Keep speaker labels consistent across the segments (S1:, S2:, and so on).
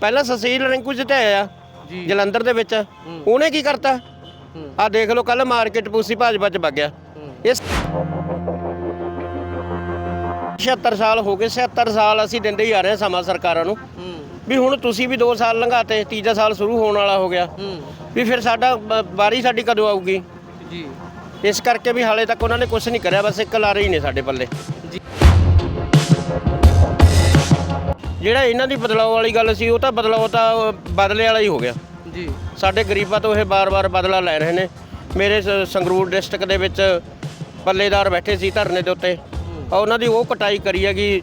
S1: ਪਹਿਲਾਂ ਸੁਸ਼ੀਲ ਰਿੰਕੂ ਜਿੱਤਿਆ ਆ ਜਲੰਧਰ ਦੇ ਵਿੱਚ। ਉਹਨੇ ਕੀ ਕਰਤਾ? ਆ ਦੇਖ ਲਓ ਕੱਲ ਮਾਰਕੀਟ ਪੂਸੀ ਭਾਜਪਾ ਚ ਵਗ ਗਿਆ।
S2: ਹੂੰ।
S1: ਇਸ 76 ਸਾਲ ਹੋ ਗਏ 76 ਸਾਲ ਅਸੀਂ ਦਿੰਦੇ ਹੀ ਆ ਰਹੇ ਸਮਾਂ ਸਰਕਾਰਾਂ ਨੂੰ। ਵੀ ਹੁਣ ਤੁਸੀਂ ਵੀ 2 ਸਾਲ ਲੰਘਾਤੇ ਤੀਜਾ ਸਾਲ ਸ਼ੁਰੂ ਹੋਣ ਵਾਲਾ ਹੋ ਗਿਆ। ਵੀ ਫਿਰ ਸਾਡਾ ਵਾਰੀ ਸਾਡੀ ਕਦੋਂ ਆਊਗੀ?
S2: ਜੀ।
S1: ਇਸ ਕਰਕੇ ਵੀ ਹਾਲੇ ਤੱਕ ਉਹਨਾਂ ਨੇ ਕੁਝ ਨਹੀਂ ਕਰਿਆ ਬਸ ਇੱਕ ਲਾਰੇ ਹੀ ਨੇ ਸਾਡੇ ਪੱਲੇ। ਜਿਹੜਾ ਇਹਨਾਂ ਦੀ ਬਦਲਾਅ ਵਾਲੀ ਗੱਲ ਸੀ ਉਹ ਤਾਂ ਬਦਲਾਅ ਤਾਂ ਬਦਲੇ ਵਾਲਾ ਹੀ ਹੋ ਗਿਆ।
S2: ਜੀ।
S1: ਸਾਡੇ ਗਰੀਬਾਂ ਤੋਂ ਇਹ ਬਾਰ-ਬਾਰ ਬਦਲਾ ਲੈ ਰਹੇ ਨੇ। ਮੇਰੇ ਸੰਗਰੂਰ ਡਿਸਟ੍ਰਿਕਟ ਦੇ ਵਿੱਚ ਪੱਲੇਦਾਰ ਬੈਠੇ ਸੀ ਧਰਨੇ ਦੇ ਉੱਤੇ। ਆ ਉਹਨਾਂ ਦੀ ਉਹ ਕਟਾਈ ਕਰੀ ਹੈਗੀ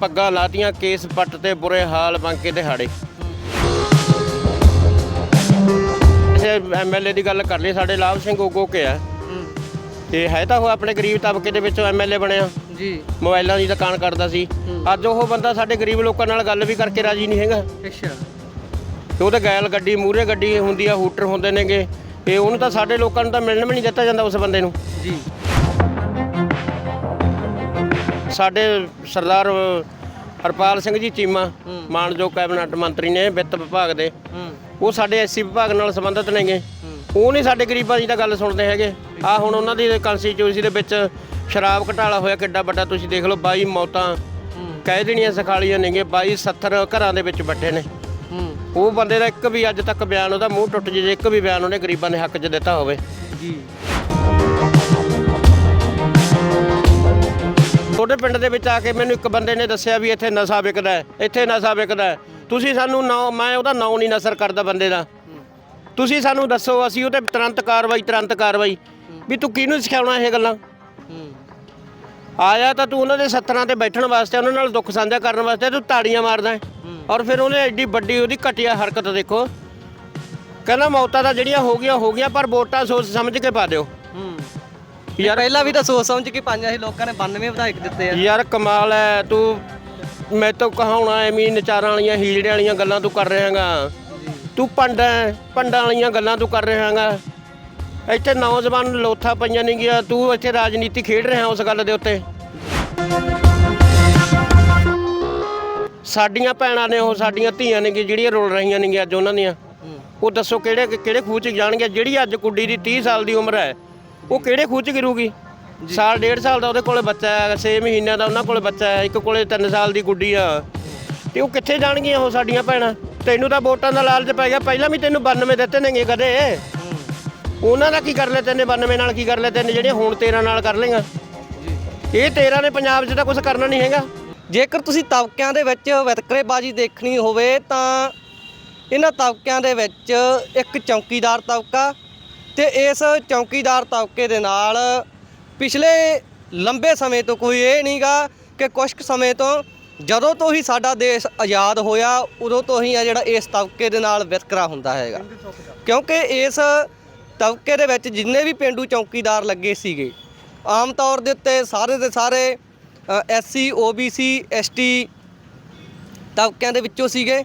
S1: ਪੱਗਾਂ ਲਾਤੀਆਂ ਕੇਸ ਪੱਟ ਤੇ ਬੁਰੇ ਹਾਲ ਬਾਂਕੇ ਤੇ ਹਾੜੇ ਇਸੇ ਐਮਐਲਏ ਦੀ ਗੱਲ ਕਰ ਲਈ ਸਾਡੇ ਲਾਭ ਸਿੰਘ ਗੋਗੋ ਕੇ ਆ। ਤੇ ਹੈ ਤਾਂ ਉਹ ਆਪਣੇ ਗਰੀਬ ਤਬਕੇ ਦੇ ਵਿੱਚੋਂ ਐਮਐਲਏ ਬਣਿਆ
S2: ਜੀ।
S1: ਮੋਬਾਈਲਾਂ ਦੀ ਦੁਕਾਨ ਕਰਦਾ ਸੀ। ਅੱਜ ਉਹ ਬੰਦਾ ਸਾਡੇ ਗਰੀਬ ਲੋਕਾਂ ਨਾਲ ਗੱਲ ਵੀ ਕਰਕੇ ਰਾਜੀ ਨਹੀਂ ਹੈਗਾ।
S2: ਅੱਛਾ।
S1: ਤੇ ਉਹਦੇ ਗੈਲ ਗੱਡੀ ਮੂਰੇ ਗੱਡੀ ਹੁੰਦੀ ਆ ਹੂਟਰ ਹੁੰਦੇ ਨੇਗੇ। ਤੇ ਉਹਨੂੰ ਤਾਂ ਸਾਡੇ ਲੋਕਾਂ ਨੂੰ ਤਾਂ ਮਿਲਣ ਵੀ ਨਹੀਂ ਦਿੱਤਾ ਜਾਂਦਾ ਉਸ ਬੰਦੇ ਨੂੰ।
S2: ਜੀ।
S1: ਸਾਡੇ ਸਰਦਾਰ ਹਰਪਾਲ ਸਿੰਘ ਜੀ ਚੀਮਾ। ਮਾਨਯੋਗ ਕੈਬਨਿਟ ਮੰਤਰੀ ਨੇ ਵਿੱਤ ਵਿਭਾਗ ਦੇ। ਉਹ ਸਾਡੇ ਐਸਸੀ ਵਿਭਾਗ ਨਾਲ ਸੰਬੰਧਿਤ ਨੇਗੇ। ਉਹ ਨਹੀਂ ਸਾਡੇ ਗਰੀਬਾਂ ਦੀ ਤਾਂ ਗੱਲ ਸੁਣਦੇ ਹੈਗੇ। ਆ ਹੁਣ ਉਹਨਾਂ ਦੀ ਕਨਸਟੀਚੂਐਂਸੀ ਦੇ ਵਿੱਚ ਸ਼ਰਾਬ ਘਟਾਲਾ ਹੋਇਆ ਕਿੱਡਾ ਵੱਡਾ ਤੁਸੀਂ ਦੇਖ ਲਓ 22 ਮੌਤਾਂ ਕਹਿ ਦੇਣੀਆਂ ਸਖਾਲੀਆਂ ਨੇਗੇ 22 70 ਘਰਾਂ ਦੇ ਵਿੱਚ ਬੈਠੇ ਨੇ। ਉਹ ਬੰਦੇ ਦਾ ਇੱਕ ਵੀ ਅੱਜ ਤੱਕ ਬਿਆਨ ਉਹਦਾ ਮੂੰਹ ਟੁੱਟ ਜੇ ਇੱਕ ਵੀ ਬਿਆਨ ਉਹਨੇ ਗਰੀਬਾਂ ਦੇ ਹੱਕ 'ਚ ਦਿੱਤਾ ਹੋਵੇ।
S2: ਜੀ।
S1: ਤੁਹਾਡੇ ਪਿੰਡ ਦੇ ਵਿੱਚ ਆ ਕੇ ਮੈਨੂੰ ਇੱਕ ਬੰਦੇ ਨੇ ਦੱਸਿਆ ਵੀ ਇੱਥੇ ਨਸ਼ਾ ਵਿਕਦਾ ਹੈ ਇੱਥੇ ਨਸ਼ਾ ਵਿਕਦਾ ਹੈ। ਤੁਸੀਂ ਸਾਨੂੰ ਨਾਂ ਮੈਂ ਉਹਦਾ ਨਾਂ ਨਹੀਂ ਨਸਰ ਕਰਦਾ ਬੰਦੇ ਦਾ। ਤੁਸੀਂ ਸਾਨੂੰ ਦੱਸੋ ਅਸੀਂ ਉਹਤੇ ਤੁਰੰਤ ਕਾਰਵਾਈ ਤੁਰੰਤ ਕਾਰਵਾਈ। ਵੀ ਤੂੰ ਕਿਹਨੂੰ ਸਿਖਾਉਣਾ ਇਹ ਗੱਲਾਂ? ਆਇਆ ਤਾਂ ਤੂੰ ਉਹਨਾਂ ਦੇ ਸੱਤਰਾਂ ਤੇ ਬੈਠਣ ਵਾਸਤੇ ਉਹਨਾਂ ਨਾਲ ਦੁੱਖ ਸਾਂਝਾ ਕਰਨ ਵਾਸਤੇ ਤੂੰ ਤਾੜੀਆਂ ਮਾਰਦਾ ਹੈ। ਔਰ ਫਿਰ ਉਹਨੇ ਐਡੀ ਵੱਡੀ ਉਹਦੀ ਘਟੀਆ ਹਰਕਤ ਦੇਖੋ। ਕਹਿੰਦਾ ਮੌਤਾਂ ਤਾਂ ਜਿਹੜੀਆਂ ਹੋ ਗਈਆਂ ਹੋ ਗਈਆਂ ਪਰ ਵੋਟਾਂ ਸੋਚ ਸਮਝ ਕੇ ਪਾ ਦਿਓ।
S2: ਹੂੰ।
S1: ਯਾਰ
S2: ਪਹਿਲਾਂ ਵੀ ਤਾਂ ਸੋਚ ਸਮਝ ਕੇ ਪਾਈਆਂ ਸੀ ਲੋਕਾਂ ਨੇ 92 ਵਿਧਾਇਕ ਦਿੱਤੇ ਆ।
S1: ਯਾਰ ਕਮਾਲ ਹੈ ਤੂੰ ਮੈਂ ਤਾਂ ਕਹਾਉਣਾ ਐਵੇਂ ਨਚਾਰਾਂ ਵਾਲੀਆਂ ਹੀਲੜੇ ਵਾਲੀਆਂ ਗੱਲਾਂ ਤੂੰ ਕਰ ਰਿਹਾਗਾ। ਤੂੰ ਪੰਡਾ ਪੰਡਾਂ ਵਾਲੀਆਂ ਗੱਲਾਂ ਤੂੰ ਕਰ ਰਿਹਾਗਾ। ਇੱਥੇ ਨੌਜਵਾਨ ਲੋਥਾ ਪਈਆਂ ਨਹੀਂ ਗਿਆ ਤੂੰ ਇੱਥੇ ਰਾਜਨੀਤੀ ਖੇਡ ਰਿਹਾ ਉਸ ਗੱਲ ਦੇ ਉੱਤੇ? ਸਾਡੀਆਂ ਭੈਣਾਂ ਨੇ ਉਹ ਸਾਡੀਆਂ ਧੀਆਂ ਨੇ ਜਿਹੜੀਆਂ ਰੁਲ ਰਹੀਆਂ ਨੇ ਅੱਜ ਉਹਨਾਂ ਦੀਆਂ। ਉਹ ਦੱਸੋ ਕਿਹੜੇ ਕਿਹੜੇ ਖੂਹ ਚ ਜਾਣਗੇ? ਜਿਹੜੀ ਅੱਜ ਕੁੜੀ ਦੀ 30 ਸਾਲ ਦੀ ਉਮਰ ਹੈ ਉਹ ਕਿਹੜੇ ਖੂਹ ਚ ਗਿਰੂਗੀ ਸਾਲ ਡੇਢ ਸਾਲ ਦਾ ਉਹਦੇ ਕੋਲੇ ਬੱਚਾ ਹੈ 6 ਮਹੀਨਿਆਂ ਦਾ ਉਹਨਾਂ ਕੋਲੇ ਬੱਚਾ ਹੈ ਇੱਕ ਕੋਲੇ 3 ਸਾਲ ਦੀ ਗੁੱਡੀ ਆ। ਤੇ ਉਹ ਕਿੱਥੇ ਜਾਣਗੀਆਂ ਉਹ ਸਾਡੀਆਂ ਭੈਣਾਂ? ਤੈਨੂੰ ਤਾਂ ਵੋਟਾਂ ਦਾ ਲਾਲਚ ਪੈ ਗਿਆ ਪਹਿਲਾਂ ਵੀ ਤੈਨੂੰ 92 ਦਿੱਤੇ ਨੇਗੇ ਕਦੇ। ਉਹਨਾਂ ਦਾ ਕੀ ਕਰ ਲਿਆ ਤੈਨੇ 92 ਨਾਲ ਕੀ ਕਰ ਲਿਆ ਤੈਨੇ, ਜਿਹੜੀਆਂ ਹੁਣ 13 ਨਾਲ ਕਰ ਲੇਗਾ ਇਹ 13 ਨੇ ਪੰਜਾਬ 'ਚ ਤਾਂ ਕੁਝ ਕਰਨਾ ਨਹੀਂ ਹੈਗਾ।
S2: ਜੇਕਰ ਤੁਸੀਂ ਤਬਕਿਆਂ ਦੇ ਵਿੱਚ ਵਿਤਕਰੇਬਾਜ਼ੀ ਦੇਖਣੀ ਹੋਵੇ, ਤਾਂ ਇਹਨਾਂ ਤਬਕਿਆਂ ਦੇ ਵਿੱਚ ਇੱਕ ਚੌਕੀਦਾਰ ਤਬਕਾ ਤੇ ਇਸ ਚੌਕੀਦਾਰ ਤਬਕੇ ਦੇ ਨਾਲ ਪਿਛਲੇ ਲੰਬੇ ਸਮੇਂ ਤੋਂ ਕੋਈ ਇਹ ਨਹੀਂਗਾ ਕਿ ਕੁਝ ਕੁ ਸਮੇਂ ਤੋਂ ਜਦੋਂ ਤੋਂ ਹੀ ਸਾਡਾ ਦੇਸ਼ ਆਜ਼ਾਦ ਹੋਇਆ, ਉਦੋਂ ਤੋਂ ਹੀ ਆ ਜਿਹੜਾ ਇਸ ਤਬਕੇ ਦੇ ਨਾਲ ਵਿਤਕਰਾ ਹੁੰਦਾ ਹੈਗਾ। ਕਿਉਂਕਿ ਇਸ ਤਬਕੇ ਦੇ ਵਿੱਚ ਜਿੰਨੇ ਵੀ ਪਿੰਡੂ ਚੌਕੀਦਾਰ ਲੱਗੇ ਸੀਗੇ, ਆਮ ਤੌਰ ਦੇ ਉੱਤੇ ਸਾਰੇ ਦੇ ਸਾਰੇ ਐਸਸੀ ਓਬੀਸੀ ਐਸਟੀ ਤਬਕਿਆਂ ਦੇ ਵਿੱਚੋਂ ਸੀਗੇ।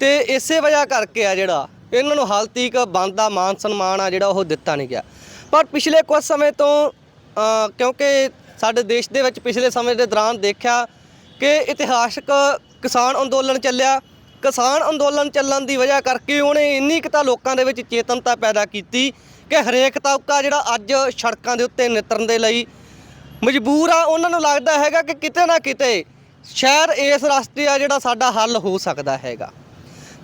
S2: ਤੇ ਇਸੇ ਵਜ੍ਹਾ ਕਰਕੇ ਆ ਜਿਹੜਾ, ਇਹਨਾਂ ਨੂੰ ਹਾਲ ਤੀਕ ਬਣਦਾ ਮਾਨ ਸਨਮਾਨ ਆ ਜਿਹੜਾ ਉਹ ਦਿੱਤਾ ਨਹੀਂ ਗਿਆ। ਪਰ ਪਿਛਲੇ ਕੁਝ ਸਮੇਂ ਤੋਂ ਕਿਉਂਕਿ ਸਾਡੇ ਦੇਸ਼ ਦੇ ਵਿੱਚ ਪਿਛਲੇ ਸਮੇਂ ਦੇ ਦੌਰਾਨ ਦੇਖਿਆ ਕਿ ਇਤਿਹਾਸਕ ਕਿਸਾਨ ਅੰਦੋਲਨ ਚੱਲਿਆ। ਕਿਸਾਨ ਅੰਦੋਲਨ ਚੱਲਣ ਦੀ ਵਜ੍ਹਾ ਕਰਕੇ ਉਹਨੇ ਇੰਨੀ ਕੁ ਤਾਂ ਲੋਕਾਂ ਦੇ ਵਿੱਚ ਚੇਤਨਤਾ ਪੈਦਾ ਕੀਤੀ ਕਿ ਹਰੇਕ ਤਬਕਾ ਜਿਹੜਾ ਅੱਜ ਸੜਕਾਂ ਦੇ ਉੱਤੇ ਨਿਤਰਨ ਦੇ ਲਈ ਮਜਬੂਰ ਆ ਉਹਨਾਂ ਨੂੰ ਲੱਗਦਾ ਹੈਗਾ ਕਿ ਕਿਤੇ ਨਾ ਕਿਤੇ ਸ਼ਹਿਰ ਇਸ ਰਸਤੇ ਆ ਜਿਹੜਾ ਸਾਡਾ ਹੱਲ ਹੋ ਸਕਦਾ ਹੈਗਾ।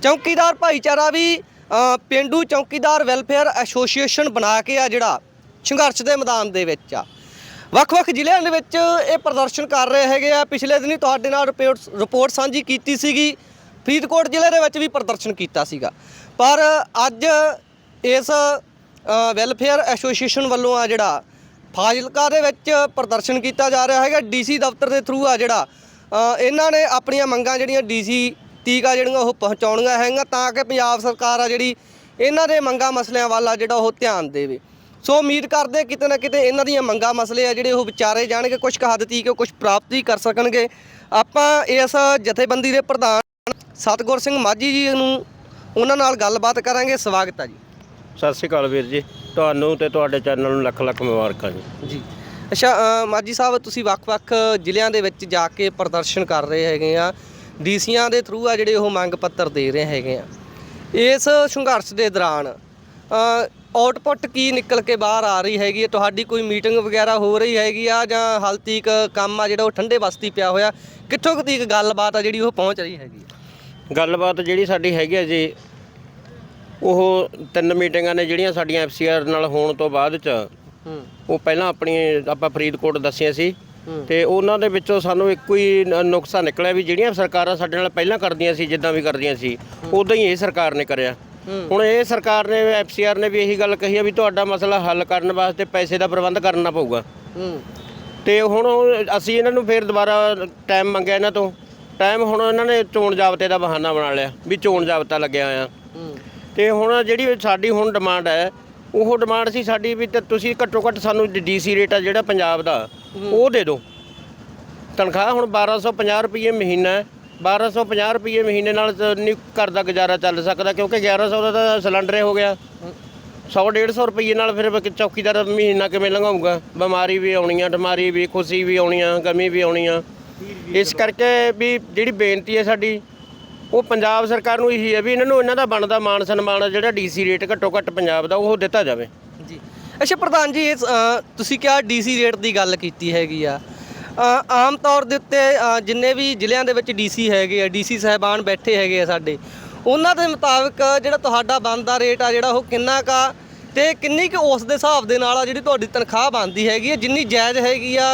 S2: ਚੌਕੀਦਾਰ ਭਾਈਚਾਰਾ ਵੀ ਅ, ਪਿੰਡੂ ਚੌਕੀਦਾਰ ਵੈਲਫੇਅਰ ਐਸੋਸੀਏਸ਼ਨ ਬਣਾ ਕੇ ਆ ਜਿਹੜਾ ਸੰਘਰਸ਼ ਦੇ ਮੈਦਾਨ ਦੇ ਵਿੱਚ ਆ। ਵੱਖ-ਵੱਖ ਜ਼ਿਲ੍ਹਿਆਂ ਦੇ ਵਿੱਚ ਇਹ ਪ੍ਰਦਰਸ਼ਨ ਕਰ ਰਹੇ ਹੈਗੇ ਆ। ਪਿਛਲੇ ਦਿਨੀ ਤੁਹਾਡੇ ਨਾਲ ਰਿਪੋਰਟ ਰਿਪੋਰਟ ਸਾਂਝੀ ਕੀਤੀ ਸੀਗੀ। ਫਰੀਦਕੋਟ ਜ਼ਿਲ੍ਹੇ ਦੇ ਵਿੱਚ ਵੀ ਪ੍ਰਦਰਸ਼ਨ ਕੀਤਾ ਸੀਗਾ। ਪਰ ਅੱਜ ਇਸ ਵੈਲਫੇਅਰ ਐਸੋਸੀਏਸ਼ਨ ਵੱਲੋਂ ਆ ਜਿਹੜਾ ਫਾਜ਼ਿਲਕਾ ਦੇ ਵਿੱਚ ਪ੍ਰਦਰਸ਼ਨ ਕੀਤਾ ਜਾ ਰਿਹਾ ਹੈਗਾ ਡੀਸੀ ਦਫ਼ਤਰ ਦੇ ਥਰੂ ਆ ਜਿਹੜਾ। ਇਹਨਾਂ ਨੇ ਆਪਣੀਆਂ ਮੰਗਾਂ ਜਿਹੜੀਆਂ ਡੀਸੀ ਆ ਜਿਹੜੀਆਂ, ਉਹ ਪਹੁੰਚਾਉਣੀਆਂ ਹੈਗੀਆਂ ਤਾਂ ਕਿ ਪੰਜਾਬ ਸਰਕਾਰ ਆ ਜਿਹੜੀ ਇਹਨਾਂ ਦੇ ਮੰਗਾਂ ਮਸਲਿਆਂ ਵੱਲ ਆ ਜਿਹੜਾ ਉਹ ਧਿਆਨ ਦੇਵੇ। ਸੋ ਉਮੀਦ ਕਰਦੇ ਕਿਤੇ ਨਾ ਕਿਤੇ ਇਹਨਾਂ ਦੀਆਂ ਮੰਗਾਂ ਮਸਲੇ ਆ ਜਿਹੜੇ ਉਹ ਵਿਚਾਰੇ ਜਾਣਗੇ ਕੁਝ ਕੁ ਹੱਦ ਤੀਕ ਕੁਝ ਪ੍ਰਾਪਤੀ ਕਰ ਸਕਣਗੇ। ਆਪਾਂ ਇਸ ਜਥੇਬੰਦੀ ਦੇ ਪ੍ਰਧਾਨ ਸਤਗੁਰ ਸਿੰਘ ਮਾਝੀ ਜੀ ਨੂੰ ਉਹਨਾਂ ਨਾਲ ਗੱਲਬਾਤ ਕਰਾਂਗੇ। ਸਵਾਗਤ ਹੈ ਜੀ।
S1: ਸਤਿ ਸ਼੍ਰੀ ਅਕਾਲ ਵੀਰ ਜੀ। ਤੁਹਾਨੂੰ ਤੇ ਤੁਹਾਡੇ ਚੈਨਲ ਨੂੰ ਲੱਖ ਲੱਖ ਮੁਬਾਰਕਾਂ ਜੀ।
S2: ਜੀ। ਅੱਛਾ ਅ, ਮਾਜੀ ਸਾਹਿਬ ਤੁਸੀਂ ਵੱਖ-ਵੱਖ ਜ਼ਿਲ੍ਹਿਆਂ ਦੇ ਵਿੱਚ ਜਾ ਕੇ ਪ੍ਰਦਰਸ਼ਨ ਕਰ ਰਹੇ ਹੈਗੇ ਆ। ਡੀਸੀਆਂ ਦੇ ਥਰੂ ਆ ਜਿਹੜੇ ਉਹ ਮੰਗ ਪੱਤਰ ਦੇ ਰਹੇ ਹੈਗੇ ਆ। ਇਸ ਸੰਘਰਸ਼ ਦੇ ਦੌਰਾਨ ਆਊਟਪੁੱਟ ਕੀ ਨਿਕਲ ਕੇ ਬਾਹਰ ਆ ਰਹੀ ਹੈਗੀ ਹੈ? ਤੁਹਾਡੀ ਕੋਈ ਮੀਟਿੰਗ ਵਗੈਰਾ ਹੋ ਰਹੀ ਹੈਗੀ ਆ ਜਾਂ ਹਾਲ ਤੀਕ ਕੰਮ ਆ ਜਿਹੜਾ ਉਹ ਠੰਡੇ ਬਸਤੀ ਪਿਆ ਹੋਇਆ? ਕਿੱਥੋਂ ਕੁ ਤੀਕ ਗੱਲਬਾਤ ਆ ਜਿਹੜੀ ਉਹ ਪਹੁੰਚ ਰਹੀ ਹੈਗੀ ਆ?
S1: ਗੱਲਬਾਤ ਜਿਹੜੀ ਸਾਡੀ ਹੈਗੀ ਹੈ ਜੀ ਉਹ ਤਿੰਨ ਮੀਟਿੰਗਾਂ ਨੇ ਜਿਹੜੀਆਂ ਸਾਡੀਆਂ ਐਫਸੀਆਰ ਨਾਲ ਹੋਣ ਤੋਂ ਬਾਅਦ ਚ ਉਹ ਪਹਿਲਾਂ ਆਪਣੀ ਆਪਾਂ ਫਰੀਦਕੋਟ ਦੱਸੀਆਂ ਸੀ। ਤੇ ਉਹਨਾਂ ਦੇ ਵਿੱਚੋਂ ਸਾਨੂੰ ਇੱਕੋ ਹੀ ਨ- ਨੁਕਸਾ ਨਿਕਲਿਆ ਵੀ ਜਿਹੜੀਆਂ ਸਰਕਾਰਾਂ ਸਾਡੇ ਨਾਲ ਪਹਿਲਾਂ ਕਰਦੀਆਂ ਸੀ ਜਿੱਦਾਂ ਵੀ ਕਰਦੀਆਂ ਸੀ ਉਦਾਂ ਹੀ ਇਹ ਸਰਕਾਰ ਨੇ ਕਰਿਆ। ਹੁਣ ਇਹ ਸਰਕਾਰ ਨੇ ਐਫਸੀਆਰ ਨੇ ਵੀ ਇਹੀ ਗੱਲ ਕਹੀ ਆ ਵੀ ਤੁਹਾਡਾ ਮਸਲਾ ਹੱਲ ਕਰਨ ਵਾਸਤੇ ਪੈਸੇ ਦਾ ਪ੍ਰਬੰਧ ਕਰਨਾ ਪਊਗਾ। ਤੇ ਹੁਣ ਉਹ- ਅਸੀਂ ਇਹਨਾਂ ਨੂੰ ਫੇਰ ਦੁਬਾਰਾ ਟਾਈਮ ਮੰਗਿਆ ਇਹਨਾਂ ਤੋਂ। ਟਾਈਮ ਹੁਣ ਇਹਨਾਂ ਨੇ ਚੋਣ ਜਾਬਤੇ ਦਾ ਬਹਾਨਾ ਬਣਾ ਲਿਆ ਵੀ ਚੋਣ ਜਾਬਤਾ ਲੱਗਿਆ ਆ
S2: ਹੂੰ
S1: ਤੇ ਹੁਣ ਜਿਹੜੀ ਸਾਡੀ ਹੁਣ ਡਿਮਾਂਡ ਹੈ ਉਹ ਡਿਮਾਂਡ ਸੀ ਸਾਡੀ ਵੀ ਤੇ ਤੁਸੀਂ ਘੱਟੋ ਘੱਟ ਸਾਨੂੰ ਡੀਸੀ ਰੇਟ ਆ ਜਿਹੜਾ ਪੰਜਾਬ ਦਾ ਉਹ ਦੇ ਦਿਓ। ਤਨਖਾਹ ਹੁਣ 1250 ਰੁਪਏ ਮਹੀਨਾ ਹੈ। 1250 ਰੁਪਏ ਮਹੀਨੇ ਨਾਲ ਨਹੀਂ ਘਰ ਦਾ ਗੁਜ਼ਾਰਾ ਚੱਲ ਸਕਦਾ ਕਿਉਂਕਿ 1100 ਦਾ ਤਾਂ ਸਿਲੰਡਰ ਹੀ ਗਿਆ। 100 150 ਰੁਪਏ ਨਾਲ ਫਿਰ ਚੌਕੀਦਾਰ ਮਹੀਨਾ ਕਿਵੇਂ ਲੰਘਾਊਗਾ? ਬਿਮਾਰੀ ਵੀ ਆਉਣੀ ਆ ਬਿਮਾਰੀ ਵੀ ਖੁਸ਼ੀ ਵੀ ਆਉਣੀ ਆ ਗਮੀ ਵੀ ਆਉਣੀ ਆ ਇਸ ਕਰਕੇ ਵੀ ਜਿਹੜੀ ਬੇਨਤੀ ਹੈ ਸਾਡੀ ਉਹ ਪੰਜਾਬ ਸਰਕਾਰ ਨੂੰ ਇਹੀ ਹੈ ਵੀ ਇਹਨਾਂ ਨੂੰ ਇਹਨਾਂ ਦਾ ਬਣਦਾ ਮਾਨ ਸਨਮਾਨ ਆ ਜਿਹੜਾ ਡੀਸੀ ਰੇਟ ਘੱਟੋ ਘੱਟ ਪੰਜਾਬ ਦਾ ਉਹ ਦਿੱਤਾ ਜਾਵੇ।
S2: ਜੀ। ਅੱਛਾ ਪ੍ਰਧਾਨ ਜੀ ਇਸ ਅ, ਤੁਸੀਂ ਕਿਹਾ ਡੀਸੀ ਰੇਟ ਦੀ ਗੱਲ ਕੀਤੀ ਹੈਗੀ ਆ। ਅ, ਆਮ ਤੌਰ ਦੇ ਉੱਤੇ ਅ, ਜਿੰਨੇ ਵੀ ਜ਼ਿਲ੍ਹਿਆਂ ਦੇ ਵਿੱਚ ਡੀਸੀ ਹੈਗੇ ਆ ਡੀਸੀ ਸਾਹਿਬਾਨ ਬੈਠੇ ਹੈਗੇ ਆ ਸਾਡੇ ਉਹਨਾਂ ਦੇ ਮੁਤਾਬਕ ਜਿਹੜਾ ਤੁਹਾਡਾ ਬਣਦਾ ਰੇਟ ਆ ਜਿਹੜਾ ਉਹ ਕਿੰਨਾ ਕਾ ਤੇ ਕਿੰਨੀ ਕੁ ਉਸ ਦੇ ਹਿਸਾਬ ਦੇ ਨਾਲ ਆ ਜਿਹੜੀ ਤੁਹਾਡੀ ਤਨਖਾਹ ਬਣਦੀ ਹੈਗੀ ਆ ਜਿੰਨੀ ਜਾਇਜ਼ ਹੈਗੀ ਆ